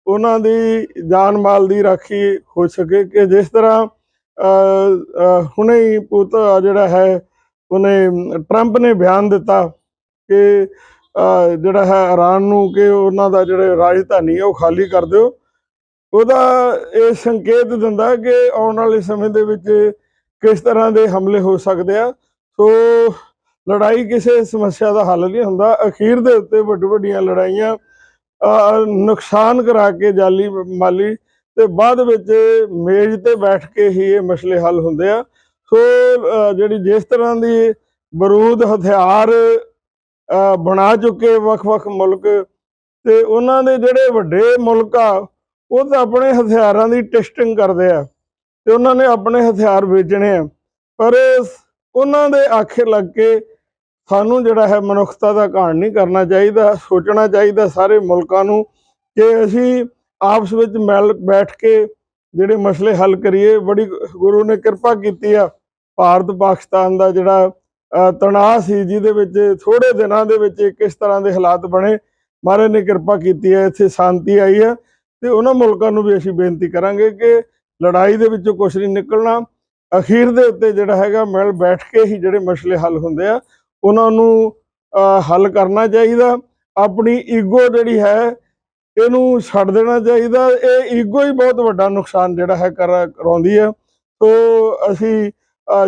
ਉਹਨਾਂ ਦੀ ਜਾਨ ਮਾਲ ਦੀ ਰਾਖੀ ਹੋ ਸਕੇ ਕਿ ਜਿਸ ਤਰ੍ਹਾਂ ਹੁਣੇ ਹੀ ਪੁੱਤ ਜਿਹੜਾ ਹੈ, ਉਹਨੇ ਟਰੰਪ ਨੇ ਬਿਆਨ ਦਿੱਤਾ ਕਿ ਜਿਹੜਾ ਹੈ ਇਰਾਨ ਨੂੰ ਕਿ ਉਹਨਾਂ ਦਾ ਜਿਹੜੇ ਰਾਜਧਾਨੀ ਹੈ ਉਹ ਖਾਲੀ ਕਰ ਦਿਓ। ਉਹਦਾ ਇਹ ਸੰਕੇਤ ਦਿੰਦਾ ਕਿ ਆਉਣ ਵਾਲੇ ਸਮੇਂ ਦੇ ਵਿੱਚ ਕਿਸ ਤਰ੍ਹਾਂ ਦੇ ਹਮਲੇ ਹੋ ਸਕਦੇ ਆ। ਸੋ ਲੜਾਈ ਕਿਸੇ ਸਮੱਸਿਆ ਦਾ ਹੱਲ ਨਹੀਂ ਹੁੰਦਾ। ਅਖੀਰ ਦੇ ਉੱਤੇ ਵੱਡੀ ਵੱਡੀਆਂ ਲੜਾਈਆਂ ਨੁਕਸਾਨ ਕਰਾ ਕੇ ਜਾਲੀ ਮਾਲੀ ਤੇ ਬਾਅਦ ਵਿੱਚ ਮੇਜ਼ ਤੇ ਬੈਠ ਕੇ ਹੀ ਇਹ ਮਸਲੇ ਹੱਲ ਹੁੰਦੇ ਆ। ਸੋ ਜਿਹੜੀ ਜਿਸ ਤਰ੍ਹਾਂ ਦੀ ਬਰੂਦ ਹਥਿਆਰ ਬਣਾ ਚੁੱਕੇ ਵੱਖ-ਵੱਖ ਮੁਲਕ ਤੇ ਉਹਨਾਂ ਦੇ ਜਿਹੜੇ ਵੱਡੇ ਮੁਲਕ ਆ, ਉਹ ਤਾਂ ਆਪਣੇ ਹਥਿਆਰਾਂ ਦੀ ਟੈਸਟਿੰਗ ਕਰਦੇ ਆ ਤੇ ਉਹਨਾਂ ਨੇ ਆਪਣੇ ਹਥਿਆਰ ਵੇਚਣੇ ਆ। ਪਰ ਉਹਨਾਂ ਦੇ ਆਖੇ ਲੱਗ ਕੇ ਸਾਨੂੰ ਜਿਹੜਾ ਹੈ ਮਨੁੱਖਤਾ ਦਾ ਘਾਣ ਨਹੀਂ ਕਰਨਾ ਚਾਹੀਦਾ, ਸੋਚਣਾ ਚਾਹੀਦਾ ਸਾਰੇ ਮੁਲਕਾਂ ਨੂੰ ਕਿ ਅਸੀਂ ਆਪਸ ਵਿੱਚ ਮਿਲ ਬੈਠ ਕੇ ਜਿਹੜੇ ਮਸਲੇ ਹੱਲ ਕਰੀਏ। ਬੜੀ ਗੁਰੂ ਨੇ ਕਿਰਪਾ ਕੀਤੀ ਆ। ਭਾਰਤ ਪਾਕਿਸਤਾਨ ਦਾ ਜਿਹੜਾ ਤਣਾਅ ਸੀ ਜਿਹਦੇ ਵਿੱਚ ਥੋੜੇ ਦਿਨਾਂ ਦੇ ਵਿੱਚ ਕਿਸ ਤਰ੍ਹਾਂ ਦੇ ਹਾਲਾਤ ਬਣੇ। ਮਹਾਰਾਜ ਨੇ ਕਿਰਪਾ ਕੀਤੀ ਹੈ, ਇੱਥੇ ਸ਼ਾਂਤੀ ਆਈ ਹੈ ਤੇ ਉਹਨਾਂ ਮੁਲਕਾਂ ਨੂੰ ਵੀ ਅਸੀਂ ਬੇਨਤੀ ਕਰਾਂਗੇ ਕਿ ਲੜਾਈ ਦੇ ਵਿੱਚੋਂ ਕੁਝ ਨਹੀਂ ਨਿਕਲਣਾ। ਅਖੀਰ ਦੇ ਉੱਤੇ ਜਿਹੜਾ ਹੈਗਾ, ਮਿਲ ਬੈਠ ਕੇ ਹੀ ਜਿਹੜੇ ਮਸਲੇ ਹੱਲ ਹੁੰਦੇ ਆ, ਉਹਨਾਂ ਨੂੰ ਹੱਲ ਕਰਨਾ ਚਾਹੀਦਾ। ਆਪਣੀ ਈਗੋ ਜਿਹੜੀ ਹੈ, ਇਹਨੂੰ ਛੱਡ ਦੇਣਾ ਚਾਹੀਦਾ। ਇਹ ਈਗੋ ਹੀ ਬਹੁਤ ਵੱਡਾ ਨੁਕਸਾਨ ਜਿਹੜਾ ਹੈ ਕਰ ਕਰਾਉਂਦੀ ਹੈ। ਸੋ ਅਸੀਂ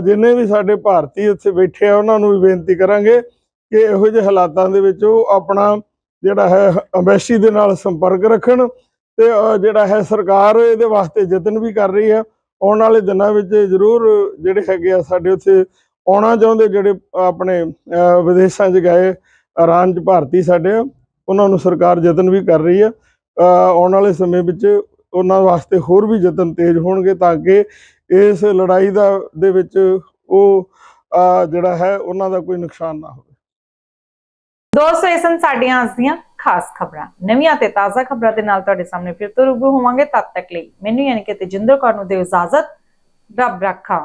ਜਿੰਨੇ ਵੀ ਸਾਡੇ ਭਾਰਤੀ ਇੱਥੇ ਬੈਠੇ ਆ ਉਹਨਾਂ ਨੂੰ ਵੀ ਬੇਨਤੀ ਕਰਾਂਗੇ ਕਿ ਇਹੋ ਜਿਹੇ ਹਾਲਾਤਾਂ ਦੇ ਵਿੱਚ ਉਹ ਆਪਣਾ ਜਿਹੜਾ ਹੈ ਅੰਬੈਸੀ ਦੇ ਨਾਲ ਸੰਪਰਕ ਰੱਖਣ ਤੇ ਜਿਹੜਾ ਹੈ ਸਰਕਾਰ ਇਹਦੇ ਵਾਸਤੇ ਯਤਨ ਵੀ ਕਰ ਰਹੀ ਹੈ। ਆਉਣ ਵਾਲੇ ਦਿਨਾਂ ਵਿੱਚ ਜ਼ਰੂਰ ਜਿਹੜੇ ਹੈਗੇ ਆ ਸਾਡੇ ਉੱਥੇ ਆਉਣਾ ਚਾਹੁੰਦੇ ਜਿਹੜੇ ਆਪਣੇ ਵਿਦੇਸ਼ਾਂ 'ਚ ਗਏ ਇਰਾਨ 'ਚ ਭਾਰਤੀ ਸਾਡੇ ਆ, ਉਹਨਾਂ ਨੂੰ ਸਰਕਾਰ ਯਤਨ ਵੀ ਕਰ ਰਹੀ ਹੈ। ਆਉਣ ਵਾਲੇ ਸਮੇਂ ਵਿੱਚ ਉਹਨਾਂ ਵਾਸਤੇ ਹੋਰ ਵੀ ਯਤਨ ਤੇਜ਼ ਹੋਣਗੇ ਤਾਂ ਕਿ ਇਸ ਲੜਾਈ ਦਾ, ਦੇ ਵਿੱਚ ਉਹ ਜਿਹੜਾ ਹੈ, ਉਹਨਾਂ ਦਾ ਕੋਈ ਨੁਕਸਾਨ ਨਾ ਹੋਵੇ। ਦੋਸਤੋ, ਇਹ ਸਨ ਸਾਡੀਆਂ ਅੱਜ ਦੀਆਂ ਖਾਸ ਖਬਰਾਂ। ਨਵੀਆਂ ਤੇ ਤਾਜ਼ਾ ਖਬਰਾਂ ਦੇ ਨਾਲ ਤੁਹਾਡੇ ਸਾਹਮਣੇ ਫਿਰ ਤੋਂ ਰੂਬਰੂ ਹੋਵਾਂਗੇ ਤਦ ਤੱਕ ਲਈ ਮੈਨੂੰ ਯਾਨੀ ਕਿ ਤੇਜਿੰਦਰ ਕੌਰ ਨੂੰ ਦਿਓ ਇਜਾਜ਼ਤ। ਰੱਬ ਰੱਖਾ।